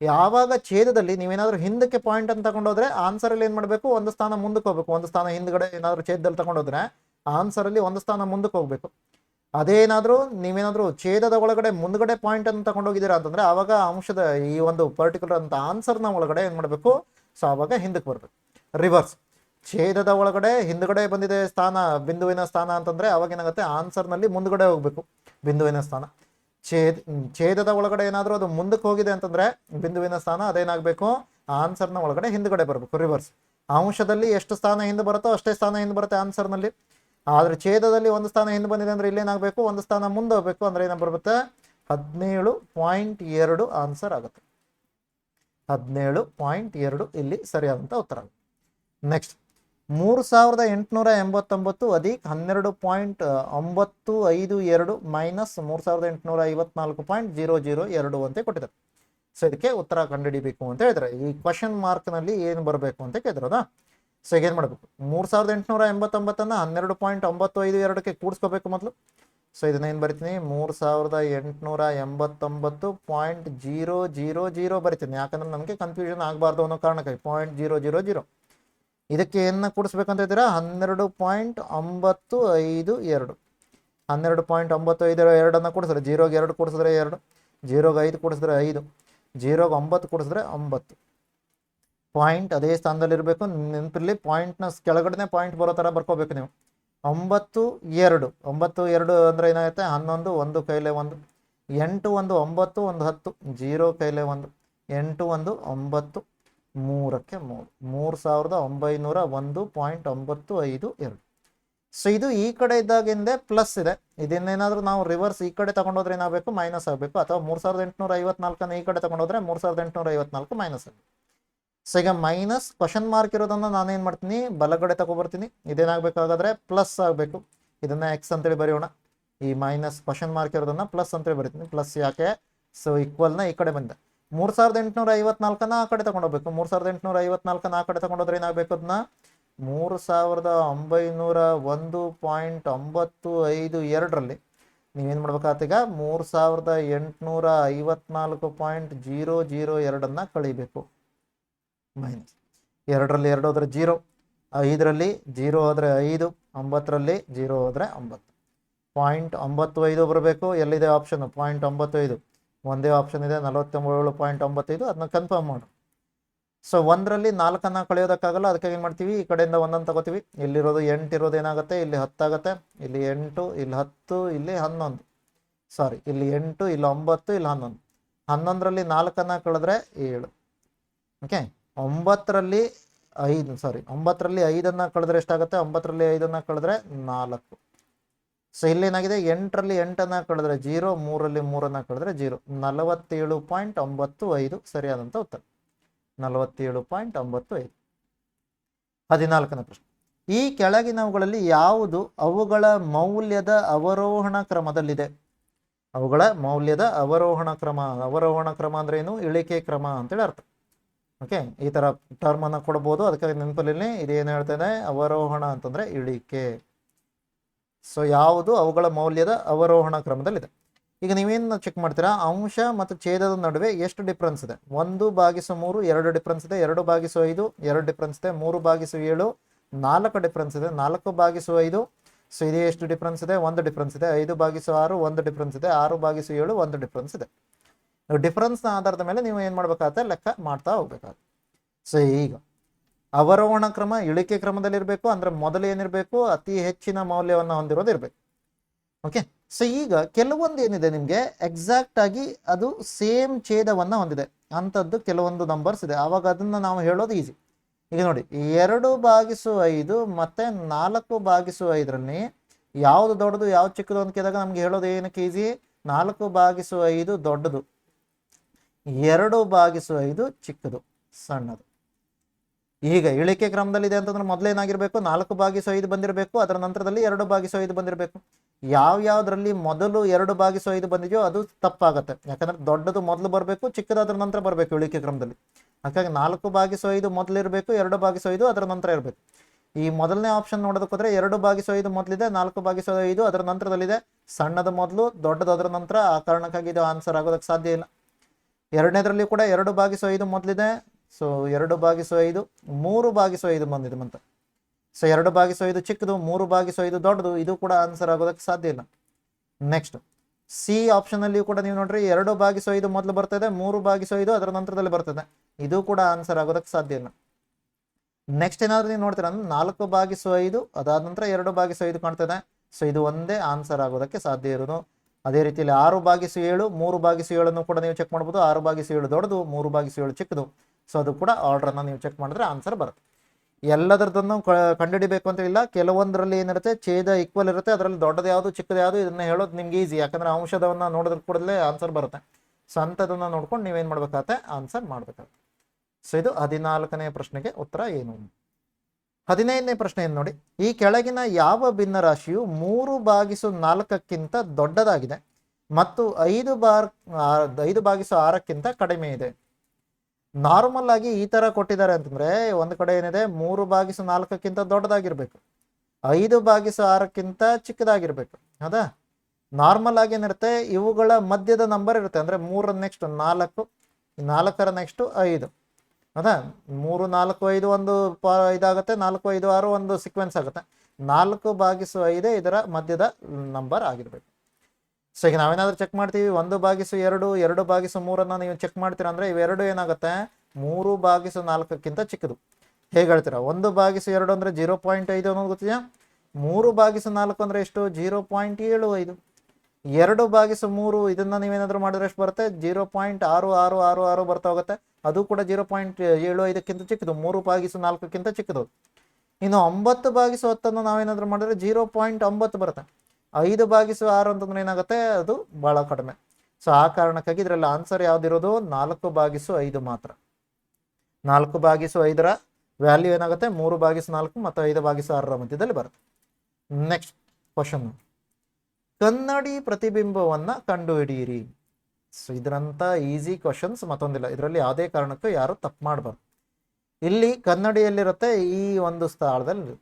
Speaker 1: ಯಾವಾಗ ಛೇದದಲ್ಲಿ ನೀವೇನಾದ್ರೂ ಹಿಂದಕ್ಕೆ ಪಾಯಿಂಟ್ ಅಂತ ತಗೊಂಡೋದ್ರೆ ಆನ್ಸರಲ್ಲಿ ಏನು ಮಾಡಬೇಕು? ಒಂದು ಸ್ಥಾನ ಮುಂದಕ್ಕೆ ಹೋಗ್ಬೇಕು. ಒಂದು ಸ್ಥಾನ ಹಿಂದ್ಗಡೆ ಏನಾದರೂ ಛೇದದಲ್ಲಿ ತಗೊಂಡೋದ್ರೆ ಆನ್ಸರಲ್ಲಿ ಒಂದು ಸ್ಥಾನ ಮುಂದಕ್ಕೆ ಹೋಗ್ಬೇಕು. ಅದೇನಾದರೂ ನೀವೇನಾದರೂ ಛೇದದ ಒಳಗಡೆ ಮುಂದ್ಗಡೆ ಪಾಯಿಂಟ್ ಅನ್ನು ತಗೊಂಡೋಗಿದ್ದೀರಾ ಅಂತಂದ್ರೆ ಆವಾಗ ಅಂಶದ ಈ ಒಂದು ಪರ್ಟಿಕ್ಯುಲರ್ ಅಂತ ಆನ್ಸರ್ನ ಒಳಗಡೆ ಏನು ಮಾಡಬೇಕು? ಸೊ ಆವಾಗ ಹಿಂದಕ್ಕೆ ಬರಬೇಕು. ರಿವರ್ಸ್ ಛೇದದ ಒಳಗಡೆ ಹಿಂದ್ಗಡೆ ಬಂದಿದೆ ಸ್ಥಾನ, ಬಿಂದುವಿನ ಸ್ಥಾನ ಅಂತಂದ್ರೆ ಅವಾಗ ಏನಾಗುತ್ತೆ? ಆನ್ಸರ್ನಲ್ಲಿ ಮುಂದ್ಗಡೆ ಹೋಗ್ಬೇಕು. ಬಿಂದುವಿನ ಸ್ಥಾನ. ಛೇದ ಛೇದದ ಒಳಗಡೆ ಏನಾದರೂ ಅದು ಮುಂದಕ್ಕೆ ಹೋಗಿದೆ ಅಂತಂದ್ರೆ ಬಿಂದುವಿನ ಸ್ಥಾನ ಅದೇನಾಗಬೇಕು? ಆನ್ಸರ್ನ ಒಳಗಡೆ ಹಿಂದ್ಗಡೆ ಬರಬೇಕು. ರಿವರ್ಸ್ ಅಂಶದಲ್ಲಿ ಎಷ್ಟು ಸ್ಥಾನ ಹಿಂದೆ ಬರುತ್ತೋ ಅಷ್ಟೇ ಸ್ಥಾನ ಹಿಂದೆ ಬರುತ್ತೆ ಆನ್ಸರ್ನಲ್ಲಿ ಆದ್ರೆ ಛೇದದಲ್ಲಿ ಒಂದು ಸ್ಥಾನ ಹಿಂದೆ ಬಂದಿದೆ ಅಂದ್ರೆ ಇಲ್ಲೇನಾಗಬೇಕು? ಒಂದು ಸ್ಥಾನ ಮುಂದೆ ಹೋಗ್ಬೇಕು ಅಂದ್ರೆ ಏನ ಬರುತ್ತೆ? ಹದಿನೇಳು ಪಾಯಿಂಟ್ ಎರಡು ಆನ್ಸರ್ ಆಗುತ್ತೆ. ಹದಿನೇಳು ಪಾಯಿಂಟ್ ಎರಡು ಇಲ್ಲಿ ಸರಿಯಾದಂಥ ಉತ್ತರ. ನೆಕ್ಸ್ಟ್, ಮೂರು ಸಾವಿರದ ಎಂಟುನೂರ ಎಂಬತ್ತೊಂಬತ್ತು ಅಧಿಕ್ ಹನ್ನೆರಡು ಪಾಯಿಂಟ್ ಒಂಬತ್ತು ಐದು ಎರಡು ಮೈನಸ್ ಮೂರು ಸಾವಿರದ ಎಂಟುನೂರ ಐವತ್ನಾಲ್ಕು ಪಾಯಿಂಟ್ ಜೀರೋ ಜೀರೋ ಎರಡು ಅಂತ ಕೊಟ್ಟಿದ್ದಾರೆ. ಸೊ, ಇದಕ್ಕೆ ಉತ್ತರ ಕಂಡುಹಿಡಿಬೇಕು ಅಂತ ಹೇಳಿದ್ರೆ ಈ ಕ್ವಶನ್ ಮಾರ್ಕ್ನಲ್ಲಿ ಏನು ಬರಬೇಕು ಅಂತ ಕೇಳಿದ್ರದಾ ಸೊ ಈಗ ಏನು ಮಾಡಬೇಕು? ಮೂರು ಸಾವಿರದ ಎಂಟುನೂರ ಎಂಬತ್ತೊಂಬತ್ತನ್ನು ಹನ್ನೆರಡು ಪಾಯಿಂಟ್ ಒಂಬತ್ತು ಐದು ಎರಡಕ್ಕೆ ಕೂಡಿಸ್ಕೋಬೇಕು ಮೊದಲು. ಸೊ ಇದನ್ನ ಏನು ಬರಿತೀನಿ? ಮೂರು ಸಾವಿರದ ಎಂಟುನೂರ ಎಂಬತ್ತೊಂಬತ್ತು ಪಾಯಿಂಟ್ ಜೀರೋ ಜೀರೋ ಜೀರೋ ಬರಿತೀನಿ. ಯಾಕಂದ್ರೆ ನಮಗೆ ಕನ್ಫ್ಯೂಷನ್ ಆಗಬಾರ್ದು ಅನ್ನೋ ಕಾರಣಕ್ಕಾಗಿ. Point zero zero zero. ಇದಕ್ಕೆ ಏನ ಕೂಡಿಸ್ಬೇಕಂತ ಇದ್ದೀರಾ? ಹನ್ನೆರಡು ಪಾಯಿಂಟ್ ಒಂಬತ್ತು ಐದು ಎರಡು. ಹನ್ನೆರಡು ಪಾಯಿಂಟ್ ಒಂಬತ್ತು ಐದು ಎರಡನ್ನು ಕೂಡಿಸಿದ್ರೆ ಜೀರೋಗೆ ಎರಡು ಕೂಡಿಸಿದ್ರೆ ಎರಡು, ಜೀರೋಗೆ ಐದು ಕೂಡಿಸಿದ್ರೆ ಐದು, ಜೀರೋಗೆ ಒಂಬತ್ತು ಕೂಡಿಸಿದ್ರೆ ಒಂಬತ್ತು. ಪಾಯಿಂಟ್ ಅದೇ ಸ್ಥಾನದಲ್ಲಿ ಇರಬೇಕು, ನೆನಪಿರಲಿ ಪಾಯಿಂಟ್ನ ಕೆಳಗಡೆ ಪಾಯಿಂಟ್ ಬರೋ ಥರ ಬರ್ಕೋಬೇಕು ನೀವು. ಒಂಬತ್ತು, ಎರಡು. ಒಂಬತ್ತು, ಎರಡು ಅಂದರೆ ಏನಾಗುತ್ತೆ? ಹನ್ನೊಂದು, ಒಂದು ಕೈಲೆ ಒಂದು. ಎಂಟು, ಒಂದು, ಒಂಬತ್ತು, ಒಂದು ಹತ್ತು. ಜೀರೋ ಕೈಲೆ ಒಂದು. ಎಂಟು, ಒಂದು, ಒಂಬತ್ತು. ಮೂರಕ್ಕೆ ಮೂರು. ಮೂರು ಸಾವಿರದ ಒಂಬೈನೂರ ಒಂದು ಪಾಯಿಂಟ್ ಒಂಬತ್ತು ಐದು ಎರಡು. ಸೊ ಇದು ಈ ಕಡೆ ಇದ್ದಾಗಿಂದ ಪ್ಲಸ್ ಇದೆ. ಇದನ್ನೇನಾದರೂ ನಾವು ರಿವರ್ಸ್ ಈ ಕಡೆ ತಗೊಂಡೋದ್ರೆ ಏನಾಗಬೇಕು? ಮೈನಸ್ ಆಗಬೇಕು. ಅಥವಾ ಮೂರು ಸಾವಿರದ ಎಂಟುನೂರ ಐವತ್ನಾಲ್ಕನ್ನು ಈ ಕಡೆ ತಗೊಂಡೋದ್ರೆ ಮೂರು ಸಾವಿರದ ಎಂಟುನೂರ ಐವತ್ನಾಲ್ಕು ಮೈನಸ್ ಆಗಬೇಕು. ಸೊ ಈಗ ಮೈನಸ್ ಕ್ವಶನ್ ಮಾರ್ಕ್ ಇರೋದನ್ನು ನಾನೇನು ಮಾಡ್ತೀನಿ? ಬಲಗಡೆ ತಗೊಬರ್ತೀನಿ. ಇದೇನಾಗಬೇಕಾಗಾದ್ರೆ ಪ್ಲಸ್ ಆಗಬೇಕು. ಇದನ್ನ ಎಕ್ಸ್ ಅಂತೇಳಿ ಬರೆಯೋಣ. ಈ ಮೈನಸ್ ಕ್ವಶನ್ ಮಾರ್ಕ್ ಇರೋದನ್ನ ಪ್ಲಸ್ ಅಂತೇಳಿ ಬರಿತೀನಿ. ಪ್ಲಸ್ ಯಾಕೆ? ಸೊ ಈಕ್ವಲ್ನ ಈ ಕಡೆ ಬಂದೆ. ಮೂರು ಸಾವಿರದ ಎಂಟುನೂರ ಐವತ್ನಾಲ್ಕನ್ನ ಆ ಕಡೆ ತಗೊಂಡೋಗ್ಬೇಕು. ಮೂರು ಸಾವಿರದ ಎಂಟುನೂರ ಐವತ್ನಾಲ್ಕನ್ನ ಆ ಕಡೆ ತಗೊಂಡೋದ್ರೆ ಏನಾಗಬೇಕು ಅದನ್ನ ಮೂರು ಸಾವಿರದ ಒಂಬೈನೂರ ಒಂದು ಪಾಯಿಂಟ್ ಒಂಬತ್ತು ಐದು ಎರಡರಲ್ಲಿ. ನೀವೇನು ಮಾಡ್ಬೇಕಾಗತ್ತೆ ಈಗ? ಮೂರು ಸಾವಿರದ ಎಂಟುನೂರ ಐವತ್ನಾಲ್ಕು ಪಾಯಿಂಟ್ ಜೀರೋ ಜೀರೋ ಎರಡನ್ನು ಕಳಿಬೇಕು. ಮೈನಸ್ ಎರಡರಲ್ಲಿ ಎರಡು ಹೋದರೆ ಜೀರೋ, ಐದರಲ್ಲಿ ಜೀರೋ ಹೋದರೆ ಐದು, ಒಂಬತ್ತರಲ್ಲಿ ಜೀರೋ ಹೋದರೆ ಒಂಬತ್ತು. ಪಾಯಿಂಟ್ ಒಂಬತ್ತು ಐದು ಬರಬೇಕು, ಎಲ್ಲಿದೆ ಆಪ್ಷನ್? ಪಾಯಿಂಟ್ ಒಂಬತ್ತು ಐದು ಒಂದೇ ಆಪ್ಷನ್ ಇದೆ, ನಲವತ್ತೊಂಬತ್ತೇಳು ಪಾಯಿಂಟ್ ಒಂಬತ್ತೈದು, ಅದನ್ನ ಕನ್ಫರ್ಮ್ ಮಾಡು. ಸೊ ಒಂದರಲ್ಲಿ ನಾಲ್ಕನ್ನ ಕಳೆಯೋದಕ್ಕಾಗಲ್ಲ, ಅದಕ್ಕೆ ಏನು ಮಾಡ್ತೀವಿ? ಈ ಕಡೆಯಿಂದ ಒಂದೊಂದು ತಗೋತೀವಿ. ಇಲ್ಲಿರೋದು ಎಂಟು ಇರೋದು ಏನಾಗುತ್ತೆ? ಇಲ್ಲಿ ಹತ್ತಾಗುತ್ತೆ ಇಲ್ಲಿ ಎಂಟು, ಇಲ್ಲಿ ಹತ್ತು, ಇಲ್ಲಿ ಹನ್ನೊಂದು. ಸಾರಿ ಇಲ್ಲಿ ಎಂಟು, ಇಲ್ಲಿ ಒಂಬತ್ತು, ಇಲ್ಲಿ ಹನ್ನೊಂದು. ಹನ್ನೊಂದರಲ್ಲಿ ನಾಲ್ಕನ್ನ ಕಳೆದ್ರೆ ಏಳು. ಓಕೆ ಒಂಬತ್ತರಲ್ಲಿ ಐದು ಸಾರಿ ಒಂಬತ್ತರಲ್ಲಿ ಐದನ್ನು ಕಳೆದ್ರೆ ಎಷ್ಟಾಗುತ್ತೆ? ಒಂಬತ್ತರಲ್ಲಿ ಐದನ್ನು ಕಳೆದ್ರೆ ನಾಲ್ಕು. ಸೊ ಇಲ್ಲೇನಾಗಿದೆ? ಎಂಟರಲ್ಲಿ ಎಂಟನ್ನು ಕಳೆದ್ರೆ ಜೀರೋ ಮೂರಲ್ಲಿ ಮೂರನ್ನು ಕಳೆದ್ರೆ ಜೀರೋ. ನಲವತ್ತೇಳು ಪಾಯಿಂಟ್ ಒಂಬತ್ತು ಐದು ಸರಿಯಾದಂಥ ಉತ್ತರ. ನಲವತ್ತೇಳು ಪಾಯಿಂಟ್ ಒಂಬತ್ತು ಐದು. ಹದಿನಾಲ್ಕನೇ ಪ್ರಶ್ನೆ. ಈ ಕೆಳಗಿನವುಗಳಲ್ಲಿ ಯಾವುದು ಅವುಗಳ ಮೌಲ್ಯದ ಅವರೋಹಣ ಕ್ರಮದಲ್ಲಿದೆ? ಅವುಗಳ ಮೌಲ್ಯದ ಅವರೋಹಣ ಕ್ರಮ ಅವರೋಹಣ ಕ್ರಮ ಅಂದ್ರೆ ಏನು? ಇಳಿಕೆ ಕ್ರಮ ಅಂತೇಳಿ ಅರ್ಥ. ಓಕೆ, ಈ ಥರ ಟರ್ಮನ್ನು ಕೊಡ್ಬೋದು. ಅದಕ್ಕೆ ನೆನಪಲ್ಲಿ ಇದೇನು ಹೇಳ್ತೇನೆ ಅವರೋಹಣ ಅಂತಂದರೆ ಇಳಿಕೆ. ಸೊ ಯಾವುದು? ಅವುಗಳ ಮೌಲ್ಯದ ಅವರೋಹಣ ಕ್ರಮದಲ್ಲಿದೆ. ಈಗ ನೀವೇನು ಚೆಕ್ ಮಾಡ್ತೀರಾ? ಅಂಶ ಮತ್ತು ಛೇದದ ನಡುವೆ ಎಷ್ಟು ಡಿಫ್ರೆನ್ಸ್ ಇದೆ? ಒಂದು ಬಾಗಿಸು ಮೂರು, ಎರಡು ಡಿಫ್ರೆನ್ಸ್ ಇದೆ. ಎರಡು ಬಾಗಿಸು ಐದು, ಎರಡು ಡಿಫ್ರೆನ್ಸ್ ಇದೆ. ಮೂರು ಬಾಗಿಸು ಏಳು, ನಾಲ್ಕು ಡಿಫ್ರೆನ್ಸ್ ಇದೆ. ನಾಲ್ಕು ಬಾಗಿಸು ಐದು ಸೊ ಇದೇ ಎಷ್ಟು ಡಿಫ್ರೆನ್ಸ್ ಇದೆ? ಒಂದು ಡಿಫ್ರೆನ್ಸ್ ಇದೆ. ಐದು ಬಾಗಿಸು ಆರು, ಒಂದು ಡಿಫ್ರೆನ್ಸ್ ಇದೆ. ಆರು ಬಾಗಿಸು ಏಳು, ಒಂದು ಡಿಫ್ರೆನ್ಸ್ ಇದೆ. ಡಿಫ್ರೆನ್ಸ್ನ ಆಧಾರದ ಮೇಲೆ ನೀವು ಏನು ಮಾಡ್ಬೇಕಾಗತ್ತೆ? ಲೆಕ್ಕ ಮಾಡ್ತಾ ಹೋಗ್ಬೇಕಾಗುತ್ತೆ. ಸೊ ಈಗ ಅವರೋಹಣ ಕ್ರಮ ಇಳಿಕೆ ಕ್ರಮದಲ್ಲಿರಬೇಕು, ಅಂದರೆ ಮೊದಲು ಏನಿರಬೇಕು? ಅತಿ ಹೆಚ್ಚಿನ ಮೌಲ್ಯವನ್ನು ಹೊಂದಿರೋದು ಇರಬೇಕು. ಓಕೆ ಸೊ ಈಗ ಕೆಲವೊಂದು ಏನಿದೆ ನಿಮಗೆ? ಎಕ್ಸಾಕ್ಟ್ ಆಗಿ ಅದು ಸೇಮ್ ಛೇದವನ್ನು ಹೊಂದಿದೆ. ಅಂಥದ್ದು ಕೆಲವೊಂದು ನಂಬರ್ಸ್ ಇದೆ. ಆವಾಗ ಅದನ್ನು ನಾವು ಹೇಳೋದು ಈಸಿ ಈಗ ನೋಡಿ, ಎರಡು ಬಾಗಿಸು ಐದು ಮತ್ತೆ ನಾಲ್ಕು ಬಾಗಿಸು ಐದರಲ್ಲಿ ಯಾವುದು ದೊಡ್ಡದು, ಯಾವ್ದು ಚಿಕ್ಕದು ಅಂತ ಕೇಳಿದಾಗ ನಮ್ಗೆ ಹೇಳೋದು ಏನಕ್ಕೆ ಈಸಿ ನಾಲ್ಕು ಬಾಗಿಸು ಐದು ದೊಡ್ಡದು. ಎರಡು ಭಾಗಿಸು ಐದು ಚಿಕ್ಕದು, ಸಣ್ಣದು. ಈಗ ಇಳಿಕೆ ಕ್ರಮದಲ್ಲಿದೆ ಅಂತಂದ್ರೆ ಮೊದಲೇನಾಗಿರ್ಬೇಕು ನಾಲ್ಕು ಭಾಗಿಸು ಐದು ಬಂದಿರಬೇಕು, ಅದರ ನಂತರದಲ್ಲಿ ಎರಡು ಭಾಗಿಸು ಐದು ಬಂದಿರಬೇಕು. ಯಾವ ಯಾವ್ದ್ರಲ್ಲಿ ಮೊದಲು ಎರಡು ಭಾಗಿಸು ಐದು ಬಂದಿದೆಯೋ ಅದು ತಪ್ಪಾಗತ್ತೆ. ಯಾಕಂದ್ರೆ ದೊಡ್ಡದು ಮೊದಲು ಬರಬೇಕು ಚಿಕ್ಕದಾದ್ರ ನಂತರ ಬರಬೇಕು ಇಳಿಕೆ ಕ್ರಮದಲ್ಲಿ. ಹಾಗಾಗಿ ನಾಲ್ಕು ಭಾಗಿಸು ಐದು ಮೊದಲು ಇರಬೇಕು, ಎರಡು ಭಾಗಿಸು ಐದು ಅದರ ನಂತರ ಇರಬೇಕು. ಈ ಮೊದಲನೇ ಆಪ್ಷನ್ ನೋಡೋದಕ್ಕೆ ಹೋದ್ರೆ ಎರಡು ಭಾಗಿಸು ಐದು ಮೊದಲಿದೆ, ನಾಲ್ಕು ಬಾಗಿಸು ಐದು ಅದರ ನಂತರದಲ್ಲಿದೆ. ಸಣ್ಣದ ಮೊದಲು, ದೊಡ್ಡದು ಅದರ ನಂತರ ಆ ಕಾರಣಕ್ಕಾಗಿ ಇದು ಆನ್ಸರ್ ಆಗೋದಕ್ಕೆ ಸಾಧ್ಯ ಇಲ್ಲ. ಎರಡನೇದ್ರಲ್ಲಿ ಕೂಡ ಎರಡು ಬಾಗಿಸು ಐದು ಮೊದಲಿದೆ. ಸೊ ಎರಡು ಭಾಗಿಸು ಐದು, ಮೂರು ಭಾಗಿಸು ಐದು ಬಂದಿದೆ ಮಂತ ಸೊ ಎರಡು ಭಾಗಿಸು ಐದು ಚಿಕ್ಕದು, ಮೂರು ಬಾಗಿಸು ಐದು ದೊಡ್ಡದು, ಇದು ಕೂಡ ಆನ್ಸರ್ ಆಗೋದಕ್ಕೆ ಸಾಧ್ಯ ಇಲ್ಲ. ನೆಕ್ಸ್ಟ್ ಸಿ ಆಪ್ಷನಲ್ಲಿ ಕೂಡ ನೀವು ನೋಡ್ರಿ, ಎರಡು ಭಾಗಿಸು ಐದು ಮೊದಲು ಬರ್ತದೆ, ಮೂರು ಭಾಗಿಸು ಐದು ಅದರ ನಂತರದಲ್ಲಿ ಬರ್ತದೆ. ಇದು ಕೂಡ ಆನ್ಸರ್ ಆಗೋದಕ್ಕೆ ಸಾಧ್ಯ ಇಲ್ಲ. ನೆಕ್ಸ್ಟ್ ಏನಾದ್ರು ನೀವು ನೋಡ್ತೀರ ಅಂದ್ರೆ ನಾಲ್ಕು ಭಾಗಿಸು ಐದು, ಅದಾದ ನಂತರ ಎರಡು ಭಾಗಿಸು ಐದು ಕಾಣ್ತದೆ. ಸೊ ಇದು ಒಂದೇ ಆನ್ಸರ್ ಆಗೋದಕ್ಕೆ ಸಾಧ್ಯ ಇರೋದು. ಅದೇ ರೀತಿಯಲ್ಲಿ ಆರು ಬಾಗಿಸು ಏಳು, ಮೂರು ಬಾಗಿಸು ಏಳನ್ನು ಕೂಡ ನೀವು ಚೆಕ್ ಮಾಡ್ಬೋದು. ಆರು ಬಾಗಿಸು ಏಳು ದೊಡ್ಡದು, ಮೂರು ಬಾಗಿಸು ಏಳು ಚಿಕ್ಕದು. ಸೊ ಅದು ಕೂಡ ಆರ್ಡ್ರನ್ನು ನೀವು ಚೆಕ್ ಮಾಡಿದ್ರೆ ಆನ್ಸರ್ ಬರುತ್ತೆ. ಎಲ್ಲದರದನ್ನು ಕಂಡುಹಿಡಿಬೇಕು ಅಂತ ಇಲ್ಲ. ಕೆಲವೊಂದರಲ್ಲಿ ಏನಿರುತ್ತೆ, ಛೇದ ಈಕ್ವಲ್ ಇರುತ್ತೆ. ಅದರಲ್ಲಿ ದೊಡ್ಡದು ಯಾವುದು, ಚಿಕ್ಕದ ಯಾವುದು, ಇದನ್ನ ಹೇಳೋದು ನಿಮ್ಗೆ ಈಸಿ ಯಾಕಂದ್ರೆ ಅಂಶದವನ್ನ ನೋಡಿದ್ರ ಕೂಡಲೇ ಆನ್ಸರ್ ಬರುತ್ತೆ. ಸೊ ಅಂಥದನ್ನ ನೋಡ್ಕೊಂಡು ನೀವೇನು ಮಾಡ್ಬೇಕಾಗತ್ತೆ? ಆನ್ಸರ್ ಮಾಡ್ಬೇಕಾಗತ್ತೆ. ಸೊ ಇದು ಹದಿನಾಲ್ಕನೇ ಪ್ರಶ್ನೆಗೆ ಉತ್ತರ ಏನು? ಹದಿನೈದನೇ ಪ್ರಶ್ನೆ ಏನು ನೋಡಿ. ಈ ಕೆಳಗಿನ ಯಾವ ಭಿನ್ನರಾಶಿಯು ಮೂರು ಬಾಗಿಸು ನಾಲ್ಕಕ್ಕಿಂತ ದೊಡ್ಡದಾಗಿದೆ ಮತ್ತು ಐದು ಬಾರ್ ಐದು ಬಾಗಿಸು ಆರಕ್ಕಿಂತ ಕಡಿಮೆ ಇದೆ. ನಾರ್ಮಲ್ ಆಗಿ ಈ ತರ ಕೊಟ್ಟಿದ್ದಾರೆ ಅಂತಂದ್ರೆ ಒಂದು ಕಡೆ ಏನಿದೆ, ಮೂರು ಬಾಗಿಸು ನಾಲ್ಕಕ್ಕಿಂತ ದೊಡ್ಡದಾಗಿರ್ಬೇಕು. ಐದು ಬಾಗಿಸು ಆರಕ್ಕಿಂತ ಚಿಕ್ಕದಾಗಿರ್ಬೇಕು. ಹೌದಾ? ನಾರ್ಮಲ್ ಆಗಿ ಏನಿರುತ್ತೆ, ಇವುಗಳ ಮಧ್ಯದ ನಂಬರ್ ಇರುತ್ತೆ. ಅಂದ್ರೆ ಮೂರ ನೆಕ್ಸ್ಟ್ ನಾಲ್ಕು ನಾಲ್ಕರ ನೆಕ್ಸ್ಟ್ ಐದು. ಹೌದಾ ಮೂರು, ನಾಲ್ಕು, ಐದು ಒಂದು ಪ ಇದಾಗುತ್ತೆ, ನಾಲ್ಕು, ಐದು, ಆರು ಒಂದು ಸೀಕ್ವೆನ್ಸ್ ಆಗುತ್ತೆ. ನಾಲ್ಕು ಭಾಗಿಸು ಐದೇ ಇದರ ಮಧ್ಯದ ನಂಬರ್ ಆಗಿರ್ಬೇಕು. ಸೊ ಈಗ ನಾವೇನಾದ್ರೂ ಚೆಕ್ ಮಾಡ್ತೀವಿ, ಒಂದು ಭಾಗಿಸು ಎರಡು ಎರಡು ಭಾಗಿಸು ಮೂರನ್ನು ನೀವು ಚೆಕ್ ಮಾಡ್ತೀರಾ ಅಂದ್ರೆ ಇವೆರಡು ಏನಾಗುತ್ತೆ? ಮೂರು ಭಾಗಿಸು ನಾಲ್ಕಕ್ಕಿಂತ ಚಿಕ್ಕದು. ಹೇಗೆ ಹೇಳ್ತೀರಾ? ಒಂದು ಭಾಗಿಸು ಎರಡು ಅಂದ್ರೆ ಜೀರೋ ಪಾಯಿಂಟ್ ಐದು ಅನ್ನೋದು ಗೊತ್ತಿದೆಯಾ? ಮೂರು ಭಾಗಿಸು ನಾಲ್ಕು ಅಂದ್ರೆ ಎಷ್ಟು? ಜೀರೋ ಪಾಯಿಂಟ್ ಏಳು ಐದು. ಎರಡು ಬಾಗಿಸು ಮೂರು ಇದನ್ನ ನೀವೇನಾದರೂ ಮಾಡಿದ್ರೆ ಎಷ್ಟು ಬರುತ್ತೆ? ಜೀರೋ ಪಾಯಿಂಟ್ ಆರು ಆರು ಆರು ಆರು ಬರ್ತಾ ಹೋಗುತ್ತೆ. ಅದು ಕೂಡ ಜೀರೋ ಪಾಯಿಂಟ್ ಏಳು ಐದಕ್ಕಿಂತ ಚಿಕ್ಕದು. ಮೂರು ಬಾಗಿಸು ನಾಲ್ಕಕ್ಕಿಂತ ಚಿಕ್ಕದು. ಇನ್ನು ಒಂಬತ್ತು ಬಾಗಿಸು ಹತ್ತನ್ನು ನಾವೇನಾದರೂ ಮಾಡಿದ್ರೆ ಜೀರೋ ಪಾಯಿಂಟ್ ಒಂಬತ್ತು ಬರುತ್ತೆ. ಐದು ಬಾಗಿಸು ಆರು ಅಂತಂದ್ರೆ ಏನಾಗುತ್ತೆ? ಅದು ಬಹಳ ಕಡಿಮೆ. ಸೊ ಆ ಕಾರಣಕ್ಕಾಗಿ ಇದರಲ್ಲಿ ಆನ್ಸರ್ ಯಾವ್ದಿರೋದು? ನಾಲ್ಕು ಬಾಗಿಸು ಐದು ಮಾತ್ರ. ನಾಲ್ಕು ಬಾಗಿಸು ಐದರ ವ್ಯಾಲ್ಯೂ ಏನಾಗುತ್ತೆ? ಮೂರು ಬಾಗಿಸು ನಾಲ್ಕು ಮತ್ತು ಐದು ಬಾಗಿಸು ಆರರ ಮಧ್ಯದಲ್ಲಿ ಬರುತ್ತೆ. ನೆಕ್ಸ್ಟ್ ಕ್ವಶನ್ ಕನ್ನಡಿ ಪ್ರತಿಬಿಂಬವನ್ನ ಕಂಡುಹಿಡಿಯಿರಿ. ಸೊ ಇದರಂತ ಈಸಿ ಕ್ವಶನ್ಸ್ ಮತ್ತೊಂದಿಲ್ಲ. ಇದರಲ್ಲಿ ಯಾವುದೇ ಕಾರಣಕ್ಕೂ ಯಾರು ತಪ್ಪು ಮಾಡಬಾರ್ದು. ಇಲ್ಲಿ ಕನ್ನಡಿಯಲ್ಲಿರುತ್ತೆ ಈ ಒಂದು ಸ್ಥಳದಲ್ಲಿ.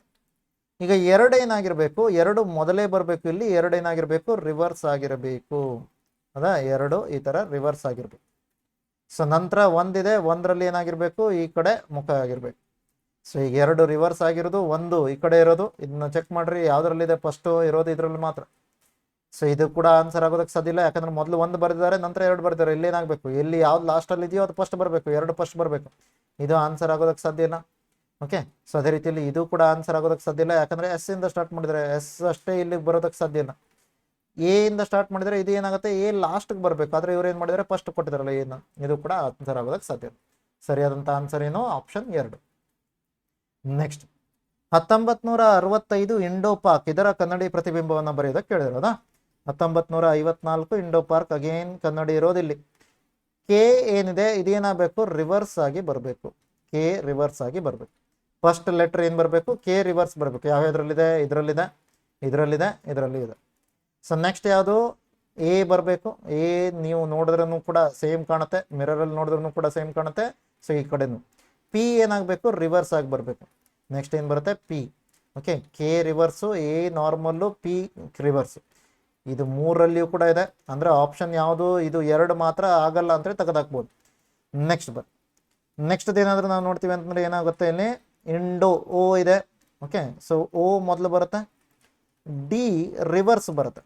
Speaker 1: ಈಗ ಎರಡು ಏನಾಗಿರ್ಬೇಕು ಎರಡು ಮೊದಲೇ ಬರಬೇಕು. ಇಲ್ಲಿ ಎರಡು ಏನಾಗಿರ್ಬೇಕು ರಿವರ್ಸ್ ಆಗಿರಬೇಕು. ಅದ ಎರಡು ಈ ತರ ರಿವರ್ಸ್ ಆಗಿರ್ಬೇಕು. ಸೊ ನಂತರ ಒಂದಿದೆ, ಒಂದರಲ್ಲಿ ಏನಾಗಿರ್ಬೇಕು? ಈ ಕಡೆ ಮುಖ ಆಗಿರ್ಬೇಕು. ಸೊ ಈಗ ಎರಡು ರಿವರ್ಸ್ ಆಗಿರೋದು, ಒಂದು ಈ ಕಡೆ ಇರೋದು. ಇದನ್ನ ಚೆಕ್ ಮಾಡ್ರಿ. ಯಾವ್ದ್ರಲ್ಲಿದೆ ಫಸ್ಟು ಇರೋದು, ಇದರಲ್ಲಿ ಮಾತ್ರ. ಸೊ ಇದು ಕೂಡ ಆನ್ಸರ್ ಆಗೋದಕ್ಕೆ ಸಾಧ್ಯ ಇಲ್ಲ. ಯಾಕಂದ್ರೆ ಮೊದಲು ಒಂದು ಬರೆದಿದ್ದಾರೆ, ನಂತರ ಎರಡು ಬರೆದಿದ್ದಾರೆ. ಇಲ್ಲಿ ಏನಾಗಬೇಕು? ಎಲ್ಲಿ ಯಾವ್ದು ಲಾಸ್ಟಲ್ಲಿ ಇದೆಯೋ ಅದು ಫಸ್ಟ್ ಬರಬೇಕು. ಎರಡು ಫಸ್ಟ್ ಬರಬೇಕು. ಇದು ಆನ್ಸರ್ ಆಗೋದಕ್ಕೆ ಸಾಧ್ಯ ಇಲ್ಲ. ಓಕೆ ಸೊ ಅದೇ ರೀತಿಯಲ್ಲಿ ಇದು ಕೂಡ ಆನ್ಸರ್ ಆಗೋದಕ್ಕೆ ಸಾಧ್ಯ ಇಲ್ಲ. ಯಾಕಂದ್ರೆ ಎಸ್ ಇಂದ ಸ್ಟಾರ್ಟ್ ಮಾಡಿದ್ರೆ ಎಸ್ ಅಷ್ಟೇ ಇಲ್ಲಿ ಬರೋದಕ್ಕೆ ಸಾಧ್ಯ ಇಲ್ಲ. ಎ ಇಂದ ಸ್ಟಾರ್ಟ್ ಮಾಡಿದ್ರೆ ಇದು ಏನಾಗುತ್ತೆ? ಎ ಲಾಸ್ಟ್ಗೆ ಬರಬೇಕು. ಆದ್ರೆ ಇವ್ರು ಏನು ಮಾಡಿದರೆ ಫಸ್ಟ್ ಕೊಟ್ಟಿದಾರಲ್ಲ ಏನು ಇದು ಕೂಡ ಆನ್ಸರ್ ಆಗೋದಕ್ಕೆ ಸಾಧ್ಯ ಸರಿಯಾದಂಥ ಆನ್ಸರ್ ಏನು? ಆಪ್ಷನ್ ಎರಡು. ನೆಕ್ಸ್ಟ್ ಹತ್ತೊಂಬತ್ ನೂರ ಅರವತ್ತೈದು ಇಂಡೋ ಪಾಕ್ ಇದರ ಕನ್ನಡಿ ಪ್ರತಿಬಿಂಬವನ್ನು ಬರೆಯೋದಕ್ಕೆ ಕೇಳಿರೋದಾ ಹತ್ತೊಂಬತ್ ನೂರ ಐವತ್ನಾಲ್ಕು ಇಂಡೋ ಪಾರ್ಕ್ ಅಗೇನ್ ಕನ್ನಡಿ ಇರೋದಿಲ್ಲಿ. ಕೆ ಏನಿದೆ? ಇದೇನಾಗಬೇಕು? ರಿವರ್ಸ್ ಆಗಿ ಬರಬೇಕು. ಕೆ ರಿವರ್ಸ್ ಆಗಿ ಬರಬೇಕು. ಫಸ್ಟ್ ಲೆಟರ್ ಏನು ಬರಬೇಕು? ಕೆ ರಿವರ್ಸ್ ಬರಬೇಕು. ಯಾವ್ಯಾವ್ದ್ರಲ್ಲಿದೆ ಇದರಲ್ಲಿದೆ. ಇದರಲ್ಲಿದೆ. ಇದರಲ್ಲಿ ಇದೆ ಸೊ ನೆಕ್ಸ್ಟ್ ಯಾವುದು? ಎ ಬರಬೇಕು. ಎ ನೀವು ನೋಡಿದ್ರೂ ಕೂಡ ಸೇಮ್ ಕಾಣುತ್ತೆ. ಮಿರರಲ್ಲಿ ನೋಡಿದ್ರೂ ಕೂಡ ಸೇಮ್ ಕಾಣುತ್ತೆ. ಸೊ ಈ ಕಡೆನು. ಪಿ ಏನಾಗಬೇಕು? ರಿವರ್ಸ್ ಆಗಿ ಬರಬೇಕು. ನೆಕ್ಸ್ಟ್ ಏನು ಬರುತ್ತೆ? P. Okay K reverse, A normal, P reverse. ಇದು ಮೂರಲ್ಲಿಯೂ ಕೂಡ ಇದೆ. ಅಂದರೆ ಆಪ್ಷನ್ ಯಾವುದು, ಇದು ಎರಡು ಮಾತ್ರ ಆಗಲ್ಲ ಅಂದರೆ ತೆಗೆದಾಕ್ಬೋದು. ನೆಕ್ಸ್ಟ್ ಬರ್ ನೆಕ್ಸ್ಟ್ ಏನಾದರೂ ನಾವು ನೋಡ್ತೀವಿ ಅಂತಂದ್ರೆ ಏನಾಗುತ್ತೆ ಇಲ್ಲಿ? ಇಂಡೋ ಓ ಇದೆ. ಓಕೆ ಸೊ ಓ ಮೊದಲು ಬರುತ್ತೆ. ಡಿ ರಿವರ್ಸ್ ಬರುತ್ತೆ.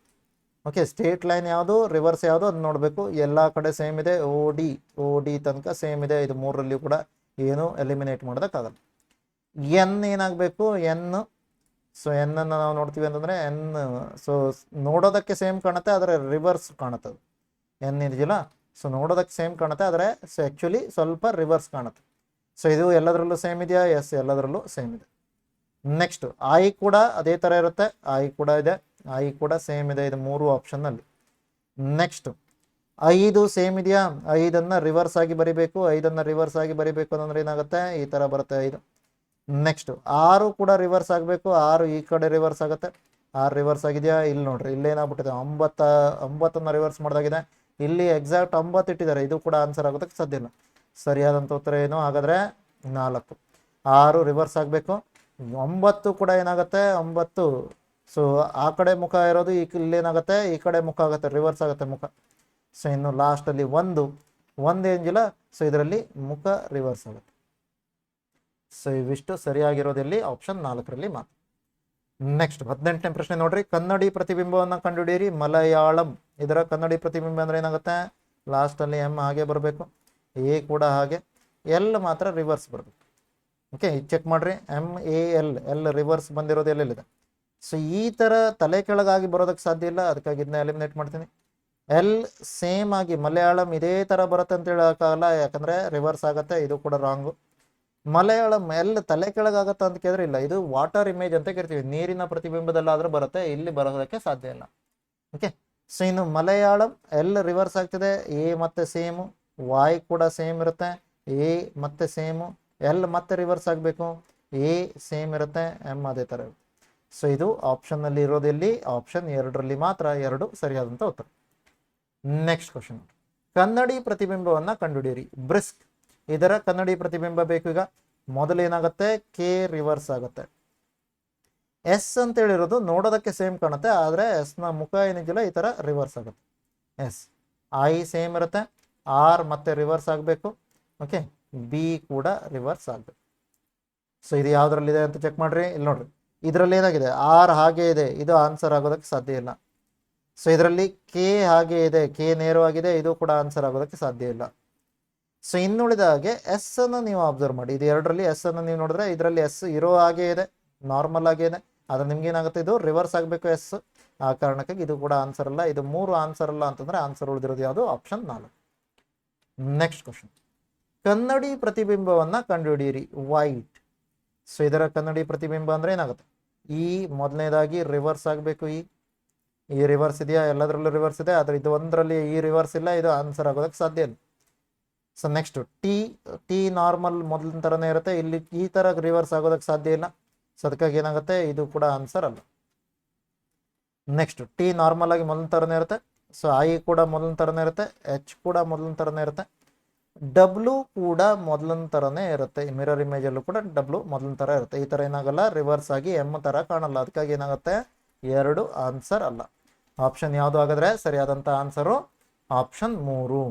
Speaker 1: ಓಕೆ ಸ್ಟೇಟ್ ಲೈನ್ ಯಾವುದು ರಿವರ್ಸ್ ಯಾವುದು ಅದು ನೋಡಬೇಕು. ಎಲ್ಲ ಕಡೆ ಸೇಮ್ ಇದೆ. ಓ ಡಿ ಓ ಡಿ ತನಕ ಸೇಮ್ ಇದೆ. ಇದು ಮೂರಲ್ಲಿಯೂ ಕೂಡ ಏನು ಎಲಿಮಿನೇಟ್ ಮಾಡೋದಕ್ಕಾಗಲ್ಲ. ಎನ್ ಏನಾಗಬೇಕು? ಎನ್ ಸೊ ಎನ್ ಅನ್ನು ನಾವು ನೋಡ್ತೀವಿ ಅಂತಂದರೆ ಎನ್ ಸೊ ನೋಡೋದಕ್ಕೆ ಸೇಮ್ ಕಾಣುತ್ತೆ, ಆದರೆ ರಿವರ್ಸ್ ಕಾಣುತ್ತೆ. ಅದು ಎನ್ ಇದೆಯಲ್ಲ ಸೊ ನೋಡೋದಕ್ಕೆ ಸೇಮ್ ಕಾಣುತ್ತೆ, ಆದರೆ ಸೊ ಆ್ಯಕ್ಚುಲಿ ಸ್ವಲ್ಪ ರಿವರ್ಸ್ ಕಾಣುತ್ತೆ. ಸೊ ಇದು ಎಲ್ಲದರಲ್ಲೂ ಸೇಮ್ ಇದೆಯಾ? ಎಸ್ ಎಲ್ಲದರಲ್ಲೂ ಸೇಮ್ ಇದೆ. ನೆಕ್ಸ್ಟ್ ಐ ಕೂಡ ಅದೇ ಥರ ಇರುತ್ತೆ. ಐ ಕೂಡ ಇದೆ. ಐ ಕೂಡ ಸೇಮ್ ಇದೆ ಇದು ಮೂರು ಆಪ್ಷನ್ನಲ್ಲಿ ನೆಕ್ಸ್ಟ್ ಐದು ಸೇಮ್ ಇದೆಯಾ? ಐದನ್ನು ರಿವರ್ಸ್ ಆಗಿ ಬರಿಬೇಕು. ಐದನ್ನು ರಿವರ್ಸ್ ಆಗಿ ಬರಿಬೇಕು ಅಂತಂದ್ರೆ ಏನಾಗುತ್ತೆ? ಈ ಥರ ಬರುತ್ತೆ ಐದು. ನೆಕ್ಸ್ಟ್ ಆರು ಕೂಡ ರಿವರ್ಸ್ ಆಗಬೇಕು. ಆರು ಈ ಕಡೆ ರಿವರ್ಸ್ ಆಗುತ್ತೆ. ಆರು ರಿವರ್ಸ್ ಆಗಿದೆಯಾ? ಇಲ್ಲಿ ನೋಡ್ರಿ, ಇಲ್ಲಿ ಏನಾಗ್ಬಿಟ್ಟಿದೆ? ಒಂಬತ್ತ, ಒಂಬತ್ತನ್ನು ರಿವರ್ಸ್ ಮಾಡಿದಾಗಿದೆ. ಇಲ್ಲಿ ಎಕ್ಸಾಕ್ಟ್ ಒಂಬತ್ತು ಇಟ್ಟಿದ್ದಾರೆ. ಇದು ಕೂಡ ಆನ್ಸರ್ ಆಗೋದಕ್ಕೆ ಸಾಧ್ಯ ಇಲ್ಲ. ಸರಿಯಾದಂಥ ಉತ್ತರ ಏನು? ಹಾಗಾದರೆ ನಾಲ್ಕು. ಆರು ರಿವರ್ಸ್ ಆಗಬೇಕು. ಒಂಬತ್ತು ಕೂಡ ಏನಾಗುತ್ತೆ? ಒಂಬತ್ತು. ಸೊ ಆ ಕಡೆ ಮುಖ ಇರೋದು ಈ ಇಲ್ಲೇನಾಗುತ್ತೆ ಈ ಕಡೆ ಮುಖ ಆಗುತ್ತೆ. ರಿವರ್ಸ್ ಆಗುತ್ತೆ ಮುಖ. ಸೊ ಇನ್ನು ಲಾಸ್ಟಲ್ಲಿ ಒಂದು. ಒಂದು ಏನಿಲ್ಲ. ಸೊ ಇದರಲ್ಲಿ ಮುಖ ರಿವರ್ಸ್ ಆಗುತ್ತೆ. ಸೊ ಇವಿಷ್ಟು ಸರಿಯಾಗಿರೋದಲ್ಲಿ ಆಪ್ಷನ್ ನಾಲ್ಕರಲ್ಲಿ ಮಾತ್ರ. ನೆಕ್ಸ್ಟ್ ಹದಿನೆಂಟನೇ ಪ್ರಶ್ನೆ ನೋಡ್ರಿ. ಕನ್ನಡಿ ಪ್ರತಿಬಿಂಬವನ್ನು ಕಂಡುಹಿಡಿಯಿರಿ. ಮಲಯಾಳಂ. ಇದರ ಕನ್ನಡಿ ಪ್ರತಿಬಿಂಬ ಅಂದ್ರೆ ಏನಾಗುತ್ತೆ? ಲಾಸ್ಟಲ್ಲಿ ಎಂ ಹಾಗೆ ಬರಬೇಕು. ಎ ಕೂಡ ಹಾಗೆ. ಎಲ್ ಮಾತ್ರ ರಿವರ್ಸ್ ಬರಬೇಕು. ಓಕೆ ಚೆಕ್ ಮಾಡ್ರಿ. M A L L reverse ಬಂದಿರೋದು ಎಲ್ಲೆಲ್ಲಿದೆ? ಸೊ ಈ ಥರ ತಲೆ ಕೆಳಗಾಗಿ ಬರೋದಕ್ಕೆ ಸಾಧ್ಯ ಇಲ್ಲ. ಅದಕ್ಕಾಗಿ ಇದನ್ನ ಎಲಿಮಿನೇಟ್ ಮಾಡ್ತೀನಿ. ಎಲ್ ಸೇಮ್ ಆಗಿ ಮಲಯಾಳಂ ಇದೇ ಥರ ಬರುತ್ತೆ ಅಂತ ಹೇಳೋಕ್ಕಾಗಲ್ಲ. ಯಾಕಂದರೆ ರಿವರ್ಸ್ ಆಗುತ್ತೆ. ಇದು ಕೂಡ ರಾಂಗು ಮಲಯಾಳಂ ಎಲ್ಲ ತಲೆ ಕೆಳಗಾಗತ್ತೆ ಅಂತ ಕೇಳಿದ್ರೆ ಇಲ್ಲ, ಇದು ವಾಟರ್ ಇಮೇಜ್ ಅಂತ ಕೇಳ್ತೀವಿ. ನೀರಿನ ಪ್ರತಿಬಿಂಬದಲ್ಲಾದ್ರೂ ಬರುತ್ತೆ, ಇಲ್ಲಿ ಬರೋದಕ್ಕೆ ಸಾಧ್ಯ ಇಲ್ಲ. ಓಕೆ ಸೊ ಇನ್ನು ಮಲಯಾಳಂ ಎಲ್ಲ ರಿವರ್ಸ್ ಆಗ್ತಿದೆ. ಎ ಮತ್ತೆ ಸೇಮು ವಾಯ್ ಕೂಡ ಸೇಮ್ ಇರುತ್ತೆ. ಎ ಮತ್ತೆ ಸೇಮು ಎಲ್ ಮತ್ತೆ ರಿವರ್ಸ್ ಆಗಬೇಕು. ಎ ಸೇಮ್ ಇರುತ್ತೆ ಎಂ ಅದೇ ಥರ ಸೊ ಇದು ಆಪ್ಷನ್ನಲ್ಲಿ ಇರೋದಿಲ್ಲಿ ಆಪ್ಷನ್ ಎರಡರಲ್ಲಿ ಮಾತ್ರ ಎರಡು ಸರಿಯಾದಂಥ ಉತ್ತರ. ನೆಕ್ಸ್ಟ್ ಕ್ವಶನ್ ಕನ್ನಡಿ ಪ್ರತಿಬಿಂಬವನ್ನು ಕಂಡುಹಿಡಿಯಿರಿ. ಬ್ರಿಸ್ಕ್ ಇದರ ಕನ್ನಡಿ ಪ್ರತಿಬಿಂಬ ಬೇಕು ಈಗ. ಮೊದಲು ಏನಾಗುತ್ತೆ? ಕೆ ರಿವರ್ಸ್ ಆಗುತ್ತೆ. ಎಸ್ ಅಂತ ಹೇಳಿರೋದು ನೋಡೋದಕ್ಕೆ ಸೇಮ್ ಕಾಣುತ್ತೆ, ಆದರೆ ಎಸ್ನ ಮುಖ ಏನಿದೆಯಲ್ಲ, ಈ ಥರ ರಿವರ್ಸ್ ಆಗುತ್ತೆ. ಎಸ್ ಐ ಸೇಮ್ ಇರುತ್ತೆ. ಆರ್ ಮತ್ತೆ ರಿವರ್ಸ್ ಆಗಬೇಕು. ಓಕೆ ಬಿ ಕೂಡ ರಿವರ್ಸ್ ಆಗಬೇಕು. ಸೊ ಇದು ಯಾವುದ್ರಲ್ಲಿದೆ ಅಂತ ಚೆಕ್ ಮಾಡ್ರಿ. ಇಲ್ಲಿ ನೋಡ್ರಿ. ಇದರಲ್ಲಿ ಏನಾಗಿದೆ? ಆರ್ ಹಾಗೆ ಇದೆ. ಇದು ಆನ್ಸರ್ ಆಗೋದಕ್ಕೆ ಸಾಧ್ಯ ಇಲ್ಲ. ಸೊ ಇದರಲ್ಲಿ ಕೆ ಹಾಗೆ ಇದೆ. ಕೆ ನೇರವಾಗಿದೆ. ಇದು ಕೂಡ ಆನ್ಸರ್ ಆಗೋದಕ್ಕೆ ಸಾಧ್ಯ ಇಲ್ಲ. ಸೊ ಇನ್ನುಳಿದ ಹಾಗೆ ಎಸ್ ಅನ್ನು ನೀವು ಅಬ್ಸರ್ವ್ ಮಾಡಿ. ಇದು ಎರಡರಲ್ಲಿ ಎಸ್ ಅನ್ನು ನೀವು ನೋಡಿದ್ರೆ ಇದರಲ್ಲಿ ಎಸ್ ಇರೋ ಹಾಗೆ ಇದೆ ನಾರ್ಮಲ್ ಆಗೇ ಇದೆ. ಆದರೆ ನಿಮ್ಗೆ ಏನಾಗುತ್ತೆ? ಇದು ರಿವರ್ಸ್ ಆಗಬೇಕು ಎಸ್ ಆ ಕಾರಣಕ್ಕಾಗಿ ಇದು ಕೂಡ ಆನ್ಸರ್ ಅಲ್ಲ. ಇದು ಮೂರು ಆನ್ಸರ್ ಅಲ್ಲ ಅಂತಂದ್ರೆ ಆನ್ಸರ್ ಉಳಿದಿರೋದು ಯಾವುದು? ಆಪ್ಷನ್ ನಾಲ್ಕು. ನೆಕ್ಸ್ಟ್ ಕ್ವಶನ್ ಕನ್ನಡಿ ಪ್ರತಿಬಿಂಬವನ್ನ ಕಂಡುಹಿಡಿಯಿರಿ. ವೈಟ್ ಸೊ ಇದರ ಕನ್ನಡಿ ಪ್ರತಿಬಿಂಬ ಅಂದ್ರೆ ಏನಾಗುತ್ತೆ? ಈ ಮೊದಲನೇದಾಗಿ ರಿವರ್ಸ್ ಆಗಬೇಕು ಈ ಈ ರಿವರ್ಸ್ ಇದೆಯಾ? ಎಲ್ಲದರಲ್ಲೂ ರಿವರ್ಸ್ ಇದೆ. ಆದರೆ ಇದು ಒಂದರಲ್ಲಿ ಈ ರಿವರ್ಸ್ ಇಲ್ಲ. ಇದು ಆನ್ಸರ್ ಆಗೋದಕ್ಕೆ ಸಾಧ್ಯ ಇಲ್ಲ. So next T T normal ಮೊದಲಿನ ಥರನೇ ಇರುತ್ತೆ. ಇಲ್ಲಿ ಈ ಥರ ರಿವರ್ಸ್ ಆಗೋದಕ್ಕೆ ಸಾಧ್ಯ ಇಲ್ಲ. ಸೊ ಅದಕ್ಕಾಗಿ ಏನಾಗುತ್ತೆ? ಇದು ಕೂಡ ಆನ್ಸರ್ ಅಲ್ಲ. ನೆಕ್ಸ್ಟ್ ಟಿ ನಾರ್ಮಲ್ ಆಗಿ ಮೊದಲಿನ ಥರನೇ ಇರುತ್ತೆ. ಸೊ ಐ ಕೂಡ ಮೊದಲಿನ ಥರನೇ ಇರುತ್ತೆ. ಎಚ್ ಕೂಡ ಮೊದಲಿನ ಥರನೇ ಇರುತ್ತೆ. ಡಬ್ಲ್ಯೂ ಕೂಡ ಮೊದಲಿನ ಥರನೇ ಇರುತ್ತೆ. ಮಿರರ್ ಇಮೇಜಲ್ಲೂ ಕೂಡ ಡಬ್ಲ್ಯೂ ಮೊದಲಿನ ಥರ ಇರುತ್ತೆ. ಈ ಥರ ಏನಾಗಲ್ಲ ರಿವರ್ಸ್ ಆಗಿ ಎಂ ಥರ ಕಾಣಲ್ಲ. ಅದಕ್ಕಾಗಿ ಏನಾಗುತ್ತೆ? ಎರಡು ಆನ್ಸರ್ ಅಲ್ಲ. ಆಪ್ಷನ್ ಯಾವುದು ಆಗಿದ್ರೆ ಸರಿಯಾದಂಥ ಆನ್ಸರು ಆಪ್ಷನ್ ಮೂರು.